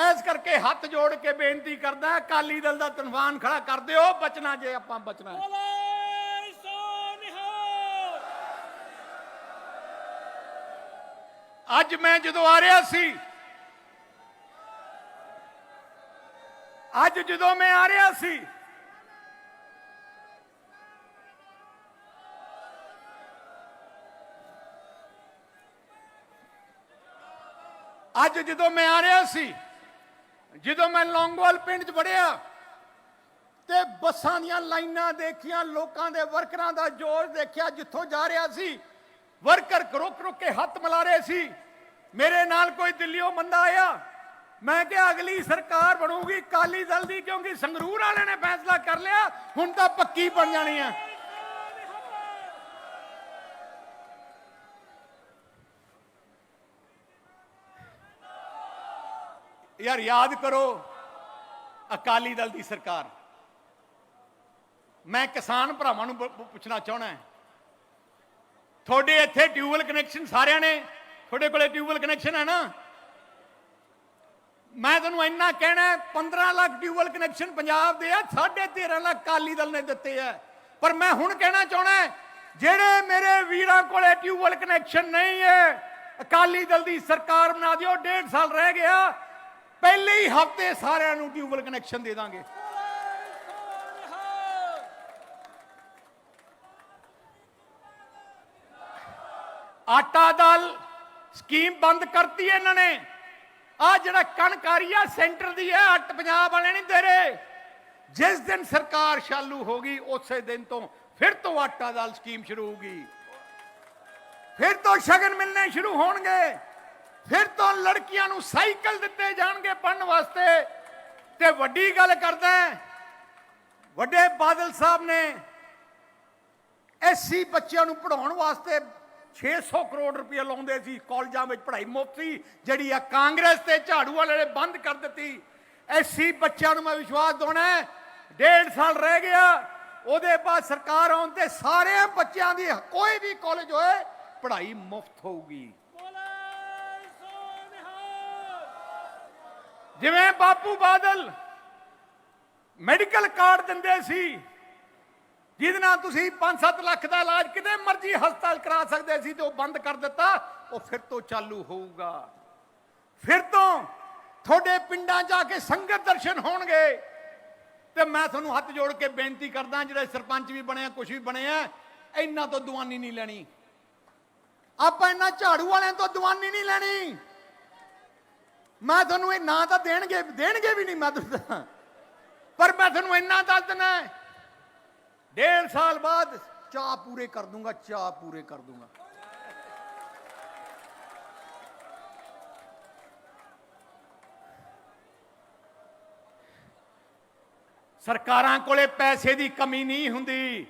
ਐਸ ਕਰਕੇ ਹੱਥ ਜੋੜ ਕੇ ਬੇਨਤੀ ਕਰਦਾ ਅਕਾਲੀ ਦਲ ਦਾ ਤੂਫਾਨ ਖੜਾ ਕਰਦੇ ਹੋ ਬਚਣਾ ਜੇ ਆਪਾਂ ਬਚਣਾ ਅੱਜ ਮੈਂ ਜਦੋਂ ਆ ਰਿਹਾ ਸੀ ਅੱਜ ਜਦੋਂ ਮੈਂ ਆ ਰਿਹਾ ਸੀ ਅੱਜ ਜਦੋਂ ਮੈਂ ਆ ਰਿਹਾ ਸੀ, ਜਦੋਂ ਮੈਂ ਲੌਂਗਵਾਲ ਪਿੰਡ 'ਚ ਵੜਿਆ, ਤੇ ਬੱਸਾਂ ਦੀਆਂ ਲਾਈਨਾਂ ਦੇਖੀਆਂ, ਲੋਕਾਂ ਦੇ ਵਰਕਰਾਂ ਦਾ ਜੋਸ਼ ਦੇਖਿਆ, ਜਿੱਥੋਂ ਜਾ ਰਿਹਾ ਸੀ, ਵਰਕਰ ਰੁਕ ਰੁਕ ਕੇ ਹੱਥ ਮਿਲਾ ਰਹੇ ਸੀ। ਮੇਰੇ ਨਾਲ ਕੋਈ ਦਿੱਲੀੋਂ ਬੰਦਾ ਆਇਆ। ਮੈਂ ਕਿਹਾ, ਅਗਲੀ ਸਰਕਾਰ ਬਣੂਗੀ ਕਾਲੀ ਦਲ ਦੀ, ਕਿਉਂਕਿ ਸੰਗਰੂਰ ਵਾਲਿਆਂ ਨੇ ਫੈਸਲਾ ਕਰ ਲਿਆ, ਹੁਣ ਤਾਂ ਪੱਕੀ ਬਣ ਜਾਣੀ ਹੈ। ਯਾਰ ਯਾਦ ਕਰੋ ਅਕਾਲੀ ਦਲ ਦੀ ਸਰਕਾਰ। ਮੈਂ ਕਿਸਾਨ ਭਰਾਵਾਂ ਨੂੰ ਪੁੱਛਣਾ ਚਾਹਣਾ ਹੈ। ਤੁਹਾਡੇ ਇੱਥੇ ਟਿਊਬਲ ਕਨੈਕਸ਼ਨ ਸਾਰਿਆਂ ਨੇ ਤੁਹਾਡੇ ਕੋਲੇ ਟਿਊਬਲ ਕਨੈਕਸ਼ਨ ਹੈ ਨਾ? ਮੈਂ ਤੁਹਾਨੂੰ ਇੰਨਾ ਕਹਿਣਾ ਹੈ, 15 ਲੱਖ ਟਿਊਬਲ ਕਨੈਕਸ਼ਨ ਪੰਜਾਬ ਦੇ ਆ 13.5 ਲੱਖ ਕਾਲੀ ਦਲ ਨੇ ਦਿੱਤੇ ਆ। ਪਰ ਮੈਂ ਹੁਣ ਕਹਿਣਾ ਚਾਹਣਾ ਜਿਹੜੇ ਮੇਰੇ ਵੀਰਾਂ ਕੋਲੇ ਟਿਊਬਲ ਕਨੈਕਸ਼ਨ ਨਹੀਂ ਹੈ ਅਕਾਲੀ ਦਲ ਦੀ ਸਰਕਾਰ ਬਣਾ ਦਿਓ ਡੇਢ ਸਾਲ ਰਹਿ ਗਿਆ ਪਹਿਲੇ ਹੀ ਹਫ਼ਤੇ ਸਾਰਿਆਂ ਨੂੰ ਟਿਊਬਲ ਕਨੈਕਸ਼ਨ ਦੇ ਦਾਂਗੇ। ਆਟਾ ਦਾਲ ਸਕੀਮ ਬੰਦ ਕਰਤੀ ਇਹਨਾਂ ਨੇ। ਆ ਜਿਹੜਾ ਕਣਕਾਰੀ ਆ ਸੈਂਟਰ ਦੀ ਹੈ ਅੱਟ ਪੰਜਾਬ ਵਾਲੇ ਨਹੀਂ ਦੇ ਰਹੇ। ਜਿਸ ਦਿਨ ਸਰਕਾਰ ਚਾਲੂ ਗਈ, ਉਸੇ ਦਿਨ ਤੋਂ ਫਿਰ ਤੋਂ ਆਟਾ ਦਾਲ ਸਕੀਮ ਸ਼ੁਰੂ ਹੋਗੀ ਫਿਰ ਤੋਂ ਸ਼ਗਨ ਮਿਲਣੇ ਸ਼ੁਰੂ ਹੋਣਗੇ। ਫਿਰ ਤੋਂ ਲੜਕੀਆਂ ਨੂੰ ਸਾਈਕਲ ਦਿੱਤੇ ਜਾਣਗੇ ਪੜਨ ਵਾਸਤੇ। ਤੇ ਵੱਡੀ ਗੱਲ ਕਰਦਾ ਵੱਡੇ ਬਾਦਲ ਸਾਹਿਬ ਨੇ ਐਸਸੀ ਬੱਚਿਆਂ ਨੂੰ ਪੜਾਉਣ ਵਾਸਤੇ 600 ਕਰੋੜ ਰੁਪਏ ਲਾਉਂਦੇ ਸੀ, ਕਾਲਜਾਂ ਵਿੱਚ ਪੜ੍ਹਾਈ ਮੁਫਤ ਸੀ ਜਿਹੜੀ ਆ ਕਾਂਗਰਸ ਤੇ ਝਾੜੂ ਵਾਲੇ ਨੇ ਬੰਦ ਕਰ ਦਿੱਤੀ। ਐਸਸੀ ਬੱਚਿਆਂ ਨੂੰ ਮੈਂ ਵਿਸ਼ਵਾਸ ਦਿਵਾਉਣਾ ਡੇਢ ਸਾਲ ਰਹਿ ਗਿਆ, ਉਹਦੇ ਬਾਅਦ ਸਰਕਾਰ ਆਉਣ ਤੇ ਸਾਰੇ ਬੱਚਿਆਂ ਦੀ ਕੋਈ ਵੀ ਕਾਲਜ ਹੋਏ, ਪੜ੍ਹਾਈ ਮੁਫਤ ਹੋਊਗੀ। ਜਿਵੇਂ ਬਾਪੂ ਬਾਦਲ ਮੈਡੀਕਲ ਕਾਰਡ ਦਿੰਦੇ ਸੀ, ਜਿਹਦੇ ਨਾਲ ਤੁਸੀਂ 5-7 ਲੱਖ ਦਾ ਇਲਾਜ ਕਿਤੇ ਮਰਜ਼ੀ ਹਸਪਤਾਲ ਕਰਾ ਸਕਦੇ ਸੀ ਤੇ ਉਹ ਬੰਦ ਕਰ ਦਿੱਤਾ, ਉਹ ਫਿਰ ਤੋਂ ਚਾਲੂ ਹੋਊਗਾ। ਫਿਰ ਤੋਂ ਤੁਹਾਡੇ ਪਿੰਡਾਂ ਜਾ ਕੇ ਸੰਗਤ ਦਰਸ਼ਨ ਹੋਣਗੇ। ਤੇ ਮੈਂ ਤੁਹਾਨੂੰ ਹੱਥ ਜੋੜ ਕੇ ਬੇਨਤੀ ਕਰਦਾ, ਜਿਹੜੇ ਸਰਪੰਚ ਵੀ ਬਣੇ ਬਣਿਆ ਕੁਝ ਵੀ ਬਣੇ ਬਣਿਆ ਇਹਨਾਂ ਤੋਂ ਦੁਆਨੀ ਨਹੀਂ ਲੈਣੀ। ਆਪਾਂ ਇਹਨਾਂ ਝਾੜੂ ਵਾਲਿਆਂ ਤੋਂ ਦੁਆਨੀ ਨਹੀਂ ਲੈਣੀ। ਮੈਂ ਤੁਹਾਨੂੰ ਇਹ ਨਾਂ ਤਾਂ ਦੇਣਗੇ ਦੇਣਗੇ ਵੀ ਨਹੀਂ ਮੈਂ ਤੁਹਾਨੂੰ ਪਰ ਮੈਂ ਤੁਹਾਨੂੰ ਇੰਨਾ ਦੱਸ ਦਿੰਦਾ ਡੇਢ ਸਾਲ ਬਾਅਦ ਚਾਹ ਪੂਰੇ ਕਰ ਦੂੰਗਾ, ਚਾਹ ਪੂਰੇ ਕਰ ਦੂੰਗਾ। ਸਰਕਾਰਾਂ ਕੋਲੇ ਪੈਸੇ ਦੀ ਕਮੀ ਨਹੀਂ ਹੁੰਦੀ।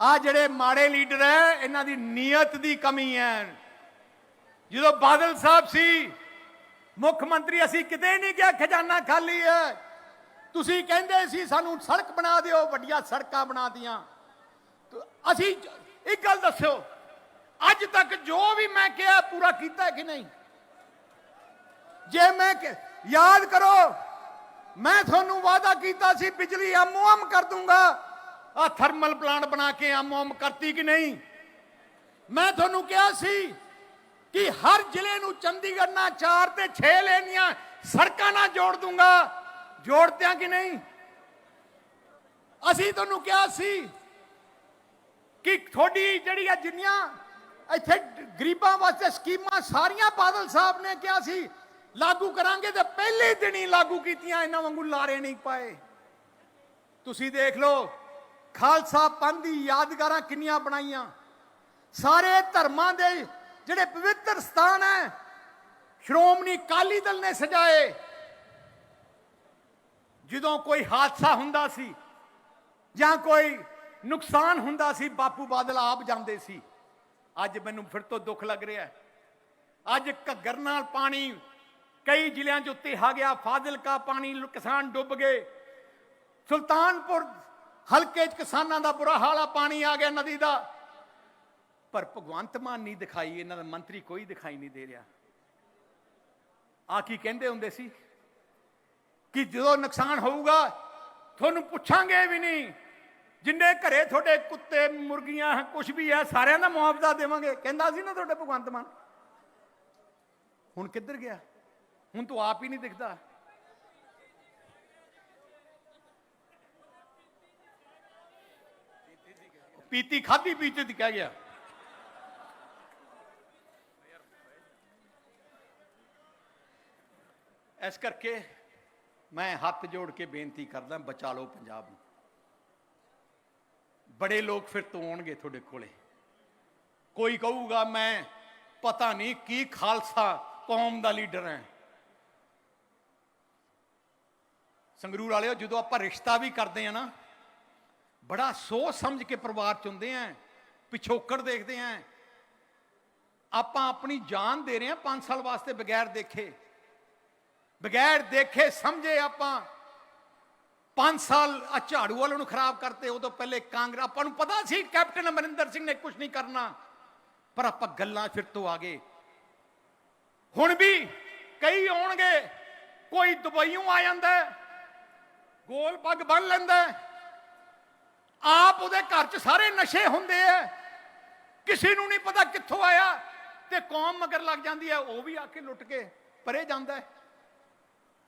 ਆ ਜਿਹੜੇ ਮਾੜੇ ਲੀਡਰ ਹੈ, ਇਹਨਾਂ ਦੀ ਨੀਅਤ ਦੀ ਕਮੀ ਹੈ। ਜਦੋਂ ਬਾਦਲ ਸਾਹਿਬ ਸੀ ਮੁੱਖ ਮੰਤਰੀ, ਅਸੀਂ ਕਿਤੇ ਨਹੀਂ ਕਿਹਾ ਖਜ਼ਾਨਾ ਖਾਲੀ ਹੈ। ਤੁਸੀਂ ਕਹਿੰਦੇ ਸੀ ਸਾਨੂੰ ਸੜਕ ਬਣਾ ਦਿਓ, ਵੱਡੀਆਂ ਸੜਕਾਂ ਬਣਾ ਦੀਆਂ ਅਸੀਂ ਇੱਕ ਗੱਲ ਦੱਸਿਓ, ਅੱਜ ਤੱਕ ਜੋ ਵੀ ਮੈਂ ਕਿਹਾ ਪੂਰਾ ਕੀਤਾ ਕਿ ਨਹੀਂ? ਜੇ ਮੈਂ ਯਾਦ ਕਰੋ, ਮੈਂ ਤੁਹਾਨੂੰ ਵਾਅਦਾ ਕੀਤਾ ਸੀ, ਬਿਜਲੀ ਆਮੋਆਮ ਕਰ ਦੂੰਗਾ। ਆ ਥਰਮਲ ਪਲਾਂਟ ਬਣਾ ਕੇ ਆਮੋਆਮ ਕਰਤੀ ਕਿ ਨਹੀਂ? ਮੈਂ ਤੁਹਾਨੂੰ ਕਿਹਾ ਸੀ ਕਿ ਹਰ ਜ਼ਿਲ੍ਹੇ ਨੂੰ ਚੰਡੀਗੜ੍ਹ ਨਾਲ 4 ਤੇ 6 ਲੈਣੀਆਂ ਸੜਕਾਂ ਨਾਲ ਜੋੜ ਦੂੰਗਾ। ਜੋੜਦਿਆਂ ਕਿ ਨਹੀਂ? ਅਸੀਂ ਤੁਹਾਨੂੰ ਕਿਹਾ ਸੀ ਕਿ ਤੁਹਾਡੀ ਜਿਹੜੀ ਆ ਜਿੰਨੀਆਂ ਇੱਥੇ ਗਰੀਬਾਂ ਵਾਸਤੇ ਸਕੀਮਾਂ ਸਾਰੀਆਂ ਬਾਦਲ ਸਾਹਿਬ ਨੇ ਕਿਹਾ ਸੀ, ਲਾਗੂ ਕਰਾਂਗੇ ਤੇ ਪਹਿਲੇ ਦਿਨ ਹੀ ਲਾਗੂ ਕੀਤੀਆਂ, ਇਹਨਾਂ ਵਾਂਗੂ ਲਾਰੇ ਨਹੀਂ ਪਾਏ। ਤੁਸੀਂ ਦੇਖ ਲਓ, ਖਾਲਸਾ ਪੰਥ ਦੀ ਯਾਦਗਾਰਾਂ ਕਿੰਨੀਆਂ ਬਣਾਈਆਂ। ਸਾਰੇ ਧਰਮਾਂ ਦੇ ਜਿਹੜੇ ਪਵਿੱਤਰ ਸਥਾਨ ਹੈ, ਸ਼੍ਰੋਮਣੀ ਅਕਾਲੀ ਦਲ ਨੇ ਸਜਾਏ। ਜਦੋਂ ਕੋਈ ਹਾਦਸਾ ਹੁੰਦਾ ਸੀ ਜਾਂ ਕੋਈ ਨੁਕਸਾਨ ਹੁੰਦਾ ਸੀ, ਬਾਪੂ ਬਾਦਲ ਆਪ ਜਾਂਦੇ ਸੀ। ਅੱਜ ਮੈਨੂੰ ਫਿਰ ਤੋਂ ਦੁੱਖ ਲੱਗ ਰਿਹਾ ਹੈ। ਅੱਜ ਘੱਗਰ ਨਾਲ ਪਾਣੀ, ਕਈ ਜ਼ਿਲ੍ਹਿਆਂ 'ਚ ਉੱਤੇ ਆ ਗਿਆ, ਫਾਜ਼ਿਲਕਾ ਪਾਣੀ, ਕਿਸਾਨ ਡੁੱਬ ਗਏ। ਸੁਲਤਾਨਪੁਰ ਹਲਕੇ 'ਚ ਕਿਸਾਨਾਂ ਦਾ ਬੁਰਾ ਹਾਲ ਆ, ਪਾਣੀ ਆ ਗਿਆ ਨਦੀ ਦਾ। ਪਰ ਭਗਵੰਤ ਮਾਨ ਨਹੀਂ ਦਿਖਾਈ, ਇਹਨਾਂ ਦਾ ਮੰਤਰੀ ਕੋਈ ਦਿਖਾਈ ਨਹੀਂ ਦੇ ਰਿਹਾ। ਆ ਕੀ ਕਹਿੰਦੇ ਹੁੰਦੇ ਸੀ? ਕਿ ਜਦੋਂ ਨੁਕਸਾਨ ਹੋਊਗਾ, ਤੁਹਾਨੂੰ ਪੁੱਛਾਂਗੇ ਵੀ ਨਹੀਂ। ਜਿੰਨੇ ਘਰੇ ਤੁਹਾਡੇ ਕੁੱਤੇ, ਮੁਰਗੀਆਂ ਕੁਝ ਵੀ ਹੈ, ਸਾਰਿਆਂ ਦਾ ਮੁਆਵਜ਼ਾ ਦੇਵਾਂਗੇ। ਕਹਿੰਦਾ ਸੀ ਨਾ ਤੁਹਾਡੇ ਭਗਵੰਤ ਮਾਨ। ਹੁਣ ਕਿੱਧਰ ਗਿਆ? ਹੁਣ ਤੂੰ ਆਪ ਹੀ ਨਹੀਂ ਦਿਖਦਾ। ਪੀਤੀ ਖਾਦੀ ਪੀਤੀ ਦੀ ਕਹਿ ਗਿਆ। ਇਸ ਕਰਕੇ ਮੈਂ ਹੱਥ ਜੋੜ ਕੇ ਬੇਨਤੀ ਕਰਦਾ, ਬਚਾ ਲਓ ਪੰਜਾਬ ਨੂੰ। ਬੜੇ ਲੋਕ ਫਿਰ ਤੋਂ ਆਉਣਗੇ ਤੁਹਾਡੇ ਕੋਲੇ। ਕੋਈ ਕਹੂਗਾ, ਮੈਂ ਪਤਾ ਨਹੀਂ ਕੀ ਖਾਲਸਾ ਕੌਮ ਦਾ ਲੀਡਰ ਹੈ। ਸੰਗਰੂਰ ਵਾਲਿਓ, ਜਦੋਂ ਆਪਾਂ ਰਿਸ਼ਤਾ ਵੀ ਕਰਦੇ ਆ ਨਾ, ਬੜਾ ਸੋਚ ਸਮਝ ਕੇ ਪਰਿਵਾਰ ਚ ਹੁੰਦੇ ਆ ਪਿਛੋਕੜ ਦੇਖਦੇ ਆ ਆਪਾਂ ਆਪਣੀ ਜਾਨ ਦੇ ਰਹੇ ਆ 5 ਸਾਲ ਵਾਸਤੇ ਬਗੈਰ ਦੇਖੇ। ਬਗੈਰ ਦੇਖੇ ਸਮਝੇ ਆਪਾਂ 5 ਸਾਲ ਆ ਝਾੜੂ ਵਾਲਿਆਂ ਨੂੰ ਖਰਾਬ ਕਰਤੇ, ਉਦੋਂ ਪਹਿਲੇ ਕਾਂਗਰਸ, ਆਪਾਂ ਨੂੰ ਪਤਾ ਸੀ ਕੈਪਟਨ ਅਮਰਿੰਦਰ ਸਿੰਘ ਨੇ ਕੁਝ ਨਹੀਂ ਕਰਨਾ। ਪਰ ਆਪਾਂ ਗੱਲਾਂ ਫਿਰ ਤੋਂ ਆ ਗਏ ਹੁਣ ਵੀ ਕਈ ਆਉਣਗੇ, ਕੋਈ ਦੁਬਈੋਂ ਆ ਜਾਂਦਾ ਗੋਲ ਪੱਗ ਬੰਨ ਲੈਂਦਾ ਆਪ ਉਹਦੇ ਘਰ 'ਚ ਸਾਰੇ ਨਸ਼ੇ ਹੁੰਦੇ ਆ। ਕਿਸੇ ਨੂੰ ਨਹੀਂ ਪਤਾ ਕਿੱਥੋਂ ਆਇਆ ਤੇ ਕੌਮ ਮਗਰ ਲੱਗ ਜਾਂਦੀ ਹੈ, ਉਹ ਵੀ ਆ ਕੇ ਲੁੱਟ ਕੇ ਪਰੇ ਜਾਂਦਾ ਹੈ।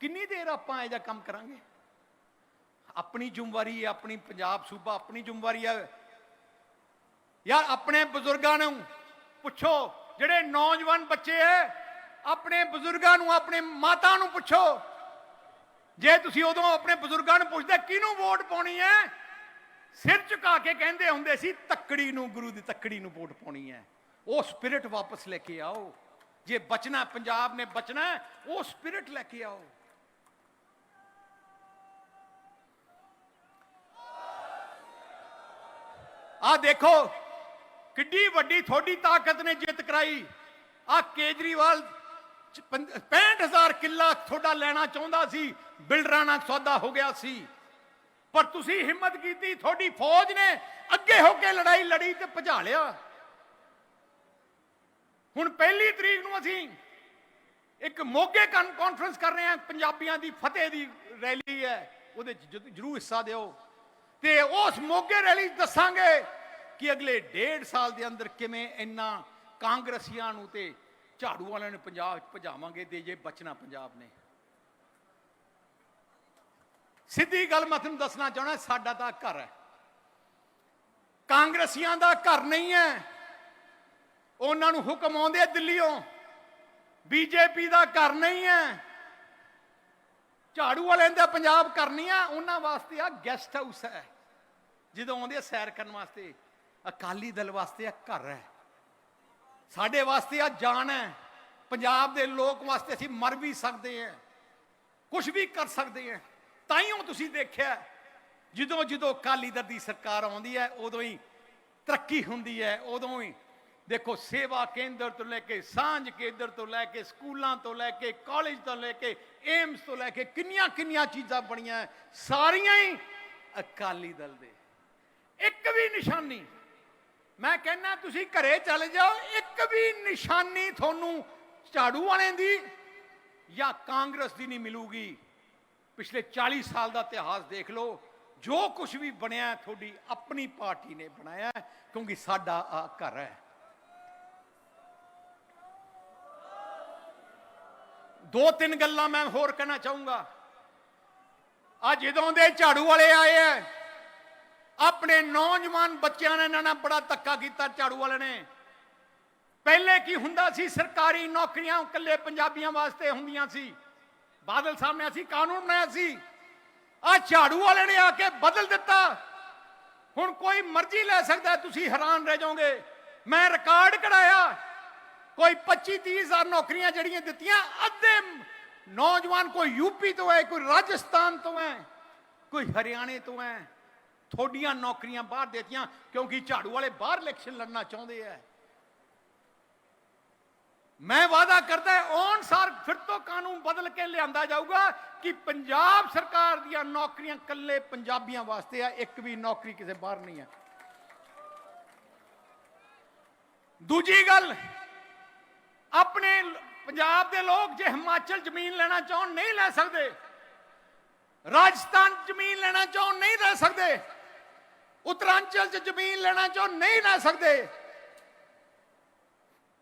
ਕਿੰਨੀ ਦੇਰ ਆਪਾਂ ਇਹ ਜਿਹਾ ਕੰਮ ਕਰਾਂਗੇ? ਆਪਣੀ ਜ਼ਿੰਮੇਵਾਰੀ ਹੈ, ਆਪਣੀ ਪੰਜਾਬ ਸੂਬਾ, ਆਪਣੀ ਜ਼ਿੰਮੇਵਾਰੀ ਹੈ। ਯਾਰ, ਆਪਣੇ ਬਜ਼ੁਰਗਾਂ ਨੂੰ ਪੁੱਛੋ, ਜਿਹੜੇ ਨੌਜਵਾਨ ਬੱਚੇ ਐ, ਆਪਣੇ ਬਜ਼ੁਰਗਾਂ ਨੂੰ, ਆਪਣੇ ਮਾਤਾ ਨੂੰ ਪੁੱਛੋ। ਜੇ ਤੁਸੀਂ ਉਦੋਂ ਆਪਣੇ ਬਜ਼ੁਰਗਾਂ ਨੂੰ ਪੁੱਛਦੇ, ਕਿਹਨੂੰ ਵੋਟ ਪਾਉਣੀ ਹੈ ਸਿਰ ਝੁਕਾ ਕੇ ਕਹਿੰਦੇ ਹੁੰਦੇ ਸੀ, ਤੱਕੜੀ ਨੂੰ, ਗੁਰੂ ਦੀ ਤੱਕੜੀ ਨੂੰ ਵੋਟ ਪਾਉਣੀ ਹੈ ਉਹ ਸਪਿਰਿਟ ਵਾਪਸ ਲੈ ਕੇ ਆਓ। ਜੇ ਬਚਣਾ, ਪੰਜਾਬ ਨੇ ਬਚਣਾ, ਉਹ ਸਪਿਰਿਟ ਲੈ ਕੇ ਆਓ। ਆ ਦੇਖੋ, ਕਿੱਡੀ ਵੱਡੀ ਤੁਹਾਡੀ ਤਾਕਤ ਨੇ ਜਿੱਤ ਕਰਾਈ। ਆ ਕੇਜਰੀਵਾਲ 65000 ਕਿੱਲਾ ਤੁਹਾਡਾ ਲੈਣਾ ਚਾਹੁੰਦਾ ਸੀ, ਬਿਲਡਰਾਂ ਨਾਲ ਸੌਦਾ ਹੋ ਗਿਆ ਸੀ। ਪਰ ਤੁਸੀਂ ਹਿੰਮਤ ਕੀਤੀ, ਤੁਹਾਡੀ ਫੌਜ ਨੇ ਅੱਗੇ ਹੋ ਕੇ ਲੜਾਈ ਲੜੀ ਤੇ ਭਜਾ ਲਿਆ। ਹੁਣ ਪਹਿਲੀ ਤਰੀਕ ਨੂੰ ਅਸੀਂ ਇੱਕ ਮੋਗੇ ਕਨ ਕਾਨਫਰੰਸ ਕਰ ਰਹੇ ਹਾਂ, ਪੰਜਾਬੀਆਂ ਦੀ ਫਤਿਹ ਦੀ ਰੈਲੀ ਹੈ, ਉਹਦੇ 'ਚ ਜਰੂਰ ਹਿੱਸਾ ਦਿਓ। ਤੇ ਉਸ ਮੋਗੇ ਰੈਲੀ ਦੱਸਾਂਗੇ ਕਿ ਅਗਲੇ ਡੇਢ ਸਾਲ ਦੇ ਅੰਦਰ ਕਿਵੇਂ ਇੰਨਾ ਕਾਂਗਰਸੀਆਂ ਨੂੰ ਤੇ ਝਾੜੂ ਵਾਲਿਆਂ ਨੂੰ ਪੰਜਾਬ 'ਚ ਭਜਾਵਾਂਗੇ ਤੇ ਜੇ ਬਚਣਾ ਪੰਜਾਬ ਨੇ। ਸਿੱਧੀ ਗੱਲ ਮੈਂ ਤੁਹਾਨੂੰ ਦੱਸਣਾ ਚਾਹਣਾ ਸਾਡਾ ਤਾਂ ਘਰ ਹੈ। ਕਾਂਗਰਸੀਆਂ ਦਾ ਘਰ ਨਹੀਂ ਹੈ। ਉਹਨਾਂ ਨੂੰ ਹੁਕਮ ਆਉਂਦੇ ਆ ਦਿੱਲੀੋਂ। ਬੀਜੇਪੀ ਦਾ ਘਰ ਨਹੀਂ ਹੈ। ਝਾੜੂ ਵਾਲਿਆਂ ਦਾ ਪੰਜਾਬ ਕਰਨੀ ਆ ਉਹਨਾਂ ਵਾਸਤੇ ਆ ਗੈਸਟ ਹਾਊਸ ਹੈ। ਜਦੋਂ ਆਉਂਦੇ ਆ ਸੈਰ ਕਰਨ ਵਾਸਤੇ, ਅਕਾਲੀ ਦਲ ਵਾਸਤੇ ਆ ਘਰ ਹੈ। ਸਾਡੇ ਵਾਸਤੇ ਆ ਜਾਨ ਹੈ। ਪੰਜਾਬ ਦੇ ਲੋਕ ਵਾਸਤੇ ਅਸੀਂ ਮਰ ਵੀ ਸਕਦੇ ਹਾਂ। ਕੁਝ ਵੀ ਕਰ ਸਕਦੇ ਹਾਂ। ਤਾਈਓ ਤੁਸੀਂ ਦੇਖਿਆ ਜਦੋਂ ਜਦੋਂ ਅਕਾਲੀ ਦਲ ਦੀ ਸਰਕਾਰ ਆਉਂਦੀ ਹੈ, ਉਦੋਂ ਹੀ ਤਰੱਕੀ ਹੁੰਦੀ ਹੈ, ਉਦੋਂ ਹੀ ਦੇਖੋ ਸੇਵਾ ਕੇਂਦਰ ਤੋਂ ਲੈ ਕੇ ਸਾਂਝ ਕੇਂਦਰ ਤੋਂ ਲੈ ਕੇ ਸਕੂਲਾਂ ਤੋਂ ਲੈ ਕੇ ਕਾਲਜ ਤੋਂ ਲੈ ਕੇ ਏਮਸ ਤੋਂ ਲੈ ਕੇ ਕਿੰਨੀਆਂ ਕਿੰਨੀਆਂ ਚੀਜ਼ਾਂ ਬਣੀਆਂ ਸਾਰੀਆਂ ਹੀ ਅਕਾਲੀ ਦਲ ਦੇ। ਇੱਕ ਵੀ ਨਿਸ਼ਾਨੀ। ਮੈਂ ਕਹਿੰਦਾ ਤੁਸੀਂ ਘਰੇ ਚਲੇ ਜਾਓ, ਇੱਕ ਵੀ ਨਿਸ਼ਾਨੀ ਤੁਹਾਨੂੰ ਝਾੜੂ ਵਾਲਿਆਂ ਦੀ ਜਾਂ ਕਾਂਗਰਸ ਦੀ ਨਹੀਂ ਮਿਲੂਗੀ। ਪਿਛਲੇ 40 ਸਾਲ ਦਾ ਇਤਿਹਾਸ ਦੇਖ ਲਓ, ਜੋ ਕੁਝ ਵੀ ਬਣਿਆ ਤੁਹਾਡੀ ਆਪਣੀ ਪਾਰਟੀ ਨੇ ਬਣਾਇਆ ਕਿਉਂਕਿ ਸਾਡਾ ਆ ਘਰ ਹੈ। ਦੋ ਤਿੰਨ ਗੱਲਾਂ ਮੈਂ ਹੋਰ ਕਹਿਣਾ ਚਾਹੂੰਗਾ। ਆ ਜਦੋਂ ਦੇ ਝਾੜੂ ਵਾਲੇ ਆਏ ਐ, ਆਪਣੇ ਨੌਜਵਾਨ ਬੱਚਿਆਂ ਨੇ ਇਹਨਾਂ ਨਾਲ ਬੜਾ ਧੱਕਾ ਕੀਤਾ ਝਾੜੂ ਵਾਲੇ ਨੇ। ਪਹਿਲੇ ਕੀ ਹੁੰਦਾ ਸੀ, ਸਰਕਾਰੀ ਨੌਕਰੀਆਂ ਇਕੱਲੇ ਪੰਜਾਬੀਆਂ ਵਾਸਤੇ ਹੁੰਦੀਆਂ ਸੀ। ਬਾਦਲ ਸਾਹਿਬ ਨੇ ਅਸੀਂ ਕਾਨੂੰਨ ਬਣਾਇਆ ਸੀ। ਆ ਝਾੜੂ ਵਾਲੇ ਨੇ ਆ ਕੇ ਬਦਲ ਦਿੱਤਾ। ਹੁਣ ਕੋਈ ਮਰਜ਼ੀ ਲੈ ਸਕਦਾ, ਤੁਸੀਂ ਹੈਰਾਨ ਰਹਿ ਜਾਓਗੇ। ਮੈਂ ਰਿਕਾਰਡ ਕਢਾਇਆ। ਕੋਈ 25 30 ਹਜ਼ਾਰ ਨੌਕਰੀਆਂ ਜਿਹੜੀਆਂ ਦਿੱਤੀਆਂ, ਅੱਧੇ ਨੌਜਵਾਨ ਕੋਈ ਯੂਪੀ ਤੋਂ ਹੈ ਕੋਈ ਰਾਜਸਥਾਨ ਤੋਂ ਹੈ ਕੋਈ ਹਰਿਆਣੇ ਤੋਂ ਹੈ ਥੋਡੀਆਂ ਨੌਕਰੀਆਂ ਬਾਹਰ ਦੇਤੀਆਂ, ਕਿਉਂਕਿ ਝਾੜੂ ਵਾਲੇ ਬਾਹਰ ਇਲੈਕਸ਼ਨ ਲੜਨਾ ਚਾਹੁੰਦੇ ਆ। ਮੈਂ ਵਾਅਦਾ ਕਰਦਾ ਔਨ ਸਾਰ ਫਿਰ ਤੋਂ ਕਾਨੂੰਨ ਬਦਲ ਕੇ ਲਿਆਂਦਾ ਜਾਊਗਾ ਕਿ ਪੰਜਾਬ ਸਰਕਾਰ ਦੀਆਂ ਨੌਕਰੀਆਂ ਕੱਲੇ ਪੰਜਾਬੀਆਂ ਵਾਸਤੇ ਆ, ਇੱਕ ਵੀ ਨੌਕਰੀ ਕਿਸੇ ਬਾਹਰ ਨਹੀਂ ਹੈ ਦੂਜੀ ਗੱਲ ਆਪਣੇ ਪੰਜਾਬ ਦੇ ਲੋਕ ਜੇ ਹਿਮਾਚਲ ਜ਼ਮੀਨ ਲੈਣਾ ਚਾਹਣ ਨਹੀਂ ਲੈ ਸਕਦੇ, ਰਾਜਸਥਾਨ ਜ਼ਮੀਨ ਲੈਣਾ ਚਾਹਣ ਨਹੀਂ ਲੈ ਸਕਦੇ, ਉੱਤਰਾਂਚਲ 'ਚ ਜ਼ਮੀਨ ਲੈਣਾ ਚਾਹਣ ਨਹੀਂ ਲੈ ਸਕਦੇ,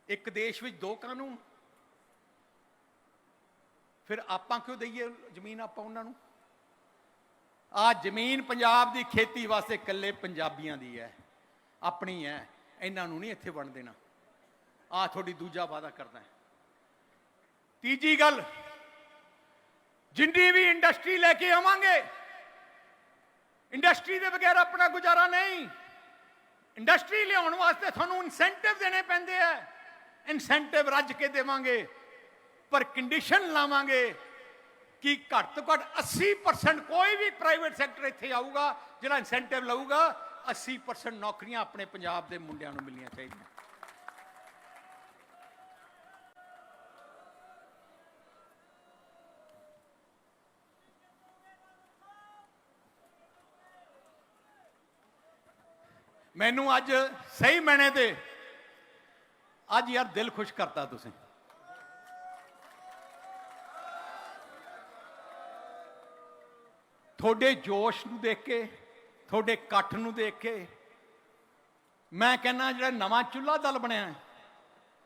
ਇੱਕ ਦੇਸ਼ ਵਿੱਚ ਦੋ ਕਾਨੂੰਨ, ਫਿਰ ਆਪਾਂ ਕਿਉਂ ਦਈਏ ਜ਼ਮੀਨ ਆਪਾਂ ਉਹਨਾਂ ਨੂੰ? ਆ ਜ਼ਮੀਨ ਪੰਜਾਬ ਦੀ ਖੇਤੀ ਵਾਸਤੇ ਇਕੱਲੇ ਪੰਜਾਬੀਆਂ ਦੀ ਹੈ, ਆਪਣੀ ਹੈ, ਇਹਨਾਂ ਨੂੰ ਨਹੀਂ ਇੱਥੇ ਵੰਡ ਦੇਣਾ। ਆ ਤੁਹਾਡੀ ਦੂਜਾ ਵਾਅਦਾ ਕਰਦਾ ਤੀਜੀ ਗੱਲ, ਜਿੰਨੀ ਵੀ ਇੰਡਸਟਰੀ ਲੈ ਕੇ ਆਵਾਂਗੇ, ਇੰਡਸਟਰੀ ਦੇ ਬਗੈਰ ਆਪਣਾ ਗੁਜ਼ਾਰਾ ਨਹੀਂ। ਇੰਡਸਟਰੀ ਲਿਆਉਣ ਵਾਸਤੇ ਤੁਹਾਨੂੰ ਇਨਸੈਂਟਿਵ ਦੇਣੇ ਪੈਂਦੇ ਆ। ਇਨਸੈਂਟਿਵ ਰੱਜ ਕੇ ਦੇਵਾਂਗੇ, ਪਰ ਕੰਡੀਸ਼ਨ ਲਾਵਾਂਗੇ ਕਿ ਘੱਟ ਤੋਂ ਘੱਟ 80% ਕੋਈ ਵੀ ਪ੍ਰਾਈਵੇਟ ਸੈਕਟਰ ਇੱਥੇ ਆਊਗਾ, ਜਿਹੜਾ ਇਨਸੈਂਟਿਵ ਲਊਗਾ 80% ਨੌਕਰੀਆਂ ਆਪਣੇ ਪੰਜਾਬ ਦੇ ਮੁੰਡਿਆਂ ਨੂੰ ਮਿਲਣੀਆਂ ਚਾਹੀਦੀਆਂ। ਮੈਨੂੰ ਅੱਜ ਸਹੀ ਮੈਨੇ ਤੇ ਅੱਜ ਯਾਰ ਦਿਲ ਖੁਸ਼ ਕਰਤਾ ਤੁਸੀਂ। ਤੁਹਾਡੇ ਜੋਸ਼ ਨੂੰ ਦੇਖ ਕੇ ਤੁਹਾਡੇ ਇਕੱਠ ਨੂੰ ਦੇਖ ਕੇ ਮੈਂ ਕਹਿੰਦਾ ਜਿਹੜਾ ਨਵਾਂ ਚੁੱਲ੍ਹਾ ਦਲ ਬਣਿਆ ਹੈ,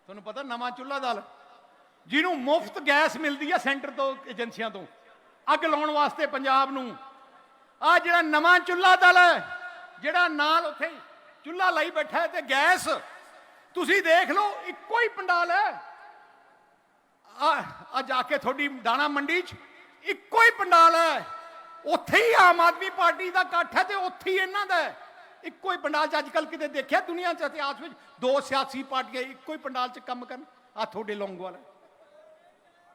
ਤੁਹਾਨੂੰ ਪਤਾ ਨਵਾਂ ਚੁੱਲ੍ਹਾ ਦਲ ਜਿਹਨੂੰ ਮੁਫਤ ਗੈਸ ਮਿਲਦੀ ਹੈ ਸੈਂਟਰ ਤੋਂ ਏਜੰਸੀਆਂ ਤੋਂ ਅੱਗ ਲਾਉਣ ਵਾਸਤੇ ਪੰਜਾਬ ਨੂੰ। ਆ ਜਿਹੜਾ ਨਵਾਂ ਚੁੱਲ੍ਹਾ ਦਲ ਹੈ ਜਿਹੜਾ ਨਾਲ ਉੱਥੇ ਚੁੱਲ੍ਹਾ ਲਾਈ ਬੈਠਾ ਤੇ ਗੈਸ। ਤੁਸੀਂ ਦੇਖ ਲਓ, ਇੱਕੋ ਹੀ ਪੰਡਾਲ ਹੈ। ਆ ਆ ਜਾ ਕੇ ਤੁਹਾਡੀ ਦਾਣਾ ਮੰਡੀ 'ਚ ਇੱਕੋ ਹੀ ਪੰਡਾਲ ਹੈ। ਉੱਥੇ ਹੀ ਆਮ ਆਦਮੀ ਪਾਰਟੀ ਦਾ ਇਕੱਠ ਹੈ ਤੇ ਉੱਥੇ ਹੀ ਇਹਨਾਂ ਦਾ ਇੱਕੋ ਹੀ ਪੰਡਾਲ 'ਚ ਅੱਜ ਕੱਲ ਕਿਤੇ ਦੇਖਿਆ ਦੁਨੀਆ 'ਚ ਇਤਿਹਾਸ ਵਿੱਚ ਦੋ ਸਿਆਸੀ ਪਾਰਟੀਆਂ ਇੱਕੋ ਹੀ ਪੰਡਾਲ 'ਚ ਕੰਮ ਕਰਨ? ਆ ਤੁਹਾਡੇ ਲੌਂਗੋਵਾਲ ਹੈ।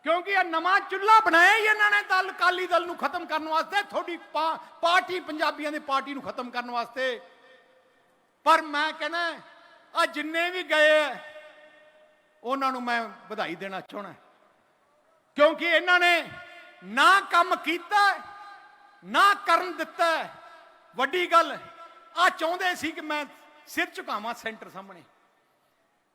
ਕਿਉਂਕਿ ਇਹ ਨਵਾਂ ਚੁੱਲ੍ਹਾ ਬਣਾਇਆ ਹੀ ਇਹਨਾਂ ਨੇ ਦਲ ਕਾਲੀ ਦਲ ਨੂੰ ਖਤਮ ਕਰਨ ਵਾਸਤੇ, ਤੁਹਾਡੀ ਪਾਰਟੀ ਪੰਜਾਬੀਆਂ ਦੀ ਪਾਰਟੀ ਨੂੰ ਖਤਮ ਕਰਨ ਵਾਸਤੇ। ਪਰ ਮੈਂ ਕਹਿੰਦਾ ਆ ਜਿੰਨੇ ਵੀ ਗਏ ਹੈ, ਉਹਨਾਂ ਨੂੰ ਮੈਂ ਵਧਾਈ ਦੇਣਾ ਚਾਹਣਾ ਕਿਉਂਕਿ ਇਹਨਾਂ ਨੇ ਨਾ ਕੰਮ ਕੀਤਾ ਨਾ ਕਰਨ ਦਿੱਤਾ ਵੱਡੀ ਗੱਲ ਆ ਚਾਹੁੰਦੇ ਸੀ ਕਿ ਮੈਂ ਸਿਰ ਝੁਕਾਵਾਂ ਸੈਂਟਰ ਸਾਹਮਣੇ।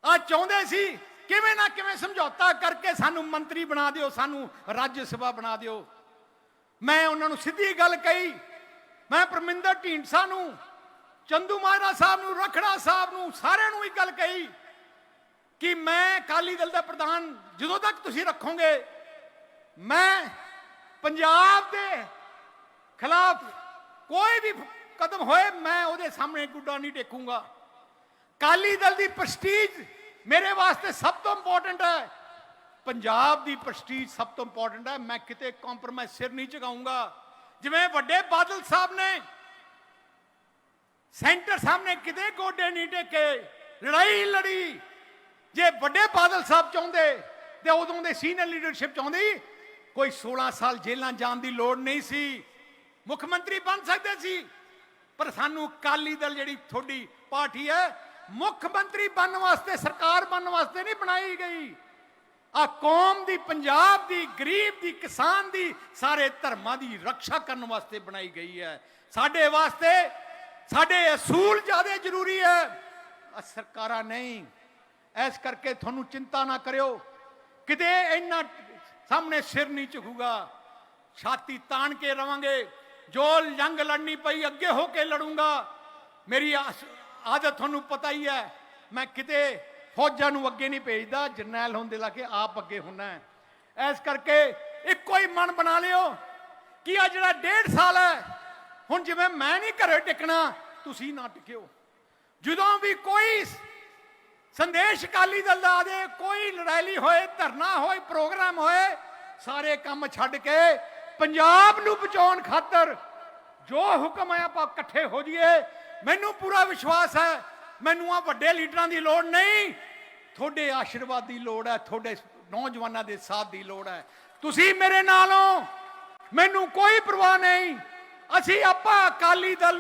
ਆ ਚਾਹੁੰਦੇ ਸੀ ਕਿਵੇਂ ਨਾ ਕਿਵੇਂ ਸਮਝੌਤਾ ਕਰਕੇ ਸਾਨੂੰ ਮੰਤਰੀ ਬਣਾ ਦਿਓ ਸਾਨੂੰ ਰਾਜ ਸਭਾ ਬਣਾ ਦਿਓ। ਮੈਂ ਉਹਨਾਂ ਨੂੰ ਸਿੱਧੀ ਗੱਲ ਕਹੀ ਮੈਂ ਪਰਮਿੰਦਰ ਢੀਂਡਸਾ ਨੂੰ ਚੰਦੂ ਮਾਜਰਾ ਸਾਹਿਬ ਨੂੰ, ਰਖੜਾ ਸਾਹਿਬ ਨੂੰ, ਸਾਰਿਆਂ ਨੂੰ ਇੱਕ ਗੱਲ ਕਹੀ ਕਿ ਮੈਂ ਅਕਾਲੀ ਦਲ ਦਾ ਪ੍ਰਧਾਨ ਜਦੋਂ ਤੱਕ ਤੁਸੀਂ ਰੱਖੋਗੇ, ਮੈਂ ਪੰਜਾਬ ਦੇ ਖਿਲਾਫ ਕੋਈ ਵੀ ਕਦਮ ਹੋਏ, ਮੈਂ ਉਹਦੇ ਸਾਹਮਣੇ ਗੁੱਡਾ ਨਹੀਂ ਟੇਕੂੰਗਾ। ਕਾਲੀ ਦਲ ਦੀ ਪ੍ਰਸਟੀਜ ਮੇਰੇ ਵਾਸਤੇ ਸਭ ਤੋਂ ਇੰਪੋਰਟੈਂਟ ਹੈ। ਪੰਜਾਬ ਦੀ ਪ੍ਰਸਟੀਜ ਸਭ ਤੋਂ ਇੰਪੋਰਟੈਂਟ ਹੈ। ਮੈਂ ਕਿਤੇ ਕੰਪਰੋਮਾਈਜ਼ ਸਿਰ ਨਹੀਂ ਝੁਕਾਊਂਗਾ। ਜਿਵੇਂ ਵੱਡੇ ਬਾਦਲ ਸਾਹਿਬ ਨੇ ਸੈਂਟਰ ਸਾਹਮਣੇ ਕਿਤੇ ਗੋਡੇ ਨਹੀਂ ਟੇਕੇ, ਲੜਾਈ ਲੜੀ। ਜੇ ਵੱਡੇ ਬਾਦਲ ਸਾਹਿਬ ਚਾਹੁੰਦੇ, ਤੇ ਉਦੋਂ ਦੇ ਸੀਨੀਅਰ ਲੀਡਰਸ਼ਿਪ ਚਾਹੁੰਦੀ ਕੋਈ 16 ਸਾਲ ਜੇਲ੍ਹਾਂ ਜਾਣ ਦੀ ਲੋੜ ਨਹੀਂ ਸੀ। ਮੁੱਖ ਮੰਤਰੀ ਬਣ ਸਕਦੇ ਸੀ। ਪਰ ਸਾਨੂੰ ਅਕਾਲੀ ਦਲ ਜਿਹੜੀ ਤੁਹਾਡੀ ਪਾਰਟੀ ਹੈ, ਮੁੱਖ ਮੰਤਰੀ ਬਣਨ ਵਾਸਤੇ, ਸਰਕਾਰ ਬਣਨ ਵਾਸਤੇ ਨਹੀਂ ਬਣਾਈ ਗਈ। ਆ ਕੌਮ ਦੀ, ਪੰਜਾਬ ਦੀ, ਗਰੀਬ ਦੀ, ਕਿਸਾਨ ਦੀ, ਸਾਰੇ ਧਰਮਾਂ ਦੀ ਰੱਖਿਆ ਕਰਨ ਵਾਸਤੇ ਬਣਾਈ ਗਈ ਹੈ। ਸਾਡੇ ਵਾਸਤੇ ਸਾਡੇ ਅਸੂਲ ਜ਼ਿਆਦਾ ਜ਼ਰੂਰੀ ਹੈ। ਸਰਕਾਰਾਂ ਨਹੀਂ। ਐਸ ਕਰਕੇ ਤੁਹਾਨੂੰ ਚਿੰਤਾ ਨਾ ਕਰਿਓ। ਕਿਤੇ ਇੰਨਾ ਸਾਹਮਣੇ ਸਿਰ ਨਹੀਂ ਝੁਕੂਗਾ। ਛਾਤੀ ਤਾਣ ਕੇ ਰਵਾਂਗੇ। ਜੋ ਜੰਗ ਲੜਨੀ ਪਈ, ਅੱਗੇ ਹੋ ਕੇ ਲੜੂੰਗਾ। ਮੇਰੀ ਆਸ- ਆਦਤ ਤੁਹਾਨੂੰ ਪਤਾ ਹੀ ਹੈ। ਮੈਂ ਕਿਤੇ ਫੌਜਾਂ ਨੂੰ ਅੱਗੇ ਨਹੀਂ ਭੇਜਦਾ। ਜਰਨੈਲ ਹੁੰਦੇ ਲਾ ਕੇ ਆਪ ਅੱਗੇ ਹੁੰਨਾ ਹੈ। ਐਸ ਕਰਕੇ ਇੱਕੋ ਹੀ ਮਨ ਬਣਾ ਲਿਓ ਕਿ ਆ ਜਿਹੜਾ ਡੇਢ ਸਾਲ ਹੈ ਹੁਣ ਜਿਵੇਂ ਮੈਂ ਨਹੀਂ ਘਰੇ ਟਿਕਣਾ, ਤੁਸੀਂ ਨਾ ਟਿਕਿਓ। ਜਦੋਂ ਵੀ ਕੋਈ ਸੰਦੇਸ਼ ਅਕਾਲੀ ਦਲ ਦਾ ਆਦੇ ਕੋਈ ਲੜਾਈ ਹੋਏ, ਧਰਨਾ ਹੋਏ, ਪ੍ਰੋਗਰਾਮ ਹੋਏ, ਸਾਰੇ ਕੰਮ ਛੱਡ ਕੇ ਪੰਜਾਬ ਨੂੰ ਬਚਾਉਣ ਖਾਤਰ ਜੋ ਹੁਕਮ ਹੈ, ਆਪਾਂ ਇਕੱਠੇ ਹੋ ਜਾਈਏ। ਮੈਨੂੰ ਪੂਰਾ ਵਿਸ਼ਵਾਸ ਹੈ, ਮੈਨੂੰ ਆ ਵੱਡੇ ਲੀਡਰਾਂ ਦੀ ਲੋੜ ਨਹੀਂ। ਤੁਹਾਡੇ ਆਸ਼ੀਰਵਾਦ ਦੀ ਲੋੜ ਹੈ, ਤੁਹਾਡੇ ਨੌਜਵਾਨਾਂ ਦੇ ਸਾਥ ਦੀ ਲੋੜ ਹੈ। ਤੁਸੀਂ ਮੇਰੇ ਨਾਲ ਹੋ ਮੈਨੂੰ ਕੋਈ ਪਰਵਾਹ ਨਹੀਂ। ਅਸੀਂ ਆਪਾਂ ਅਕਾਲੀ ਦਲ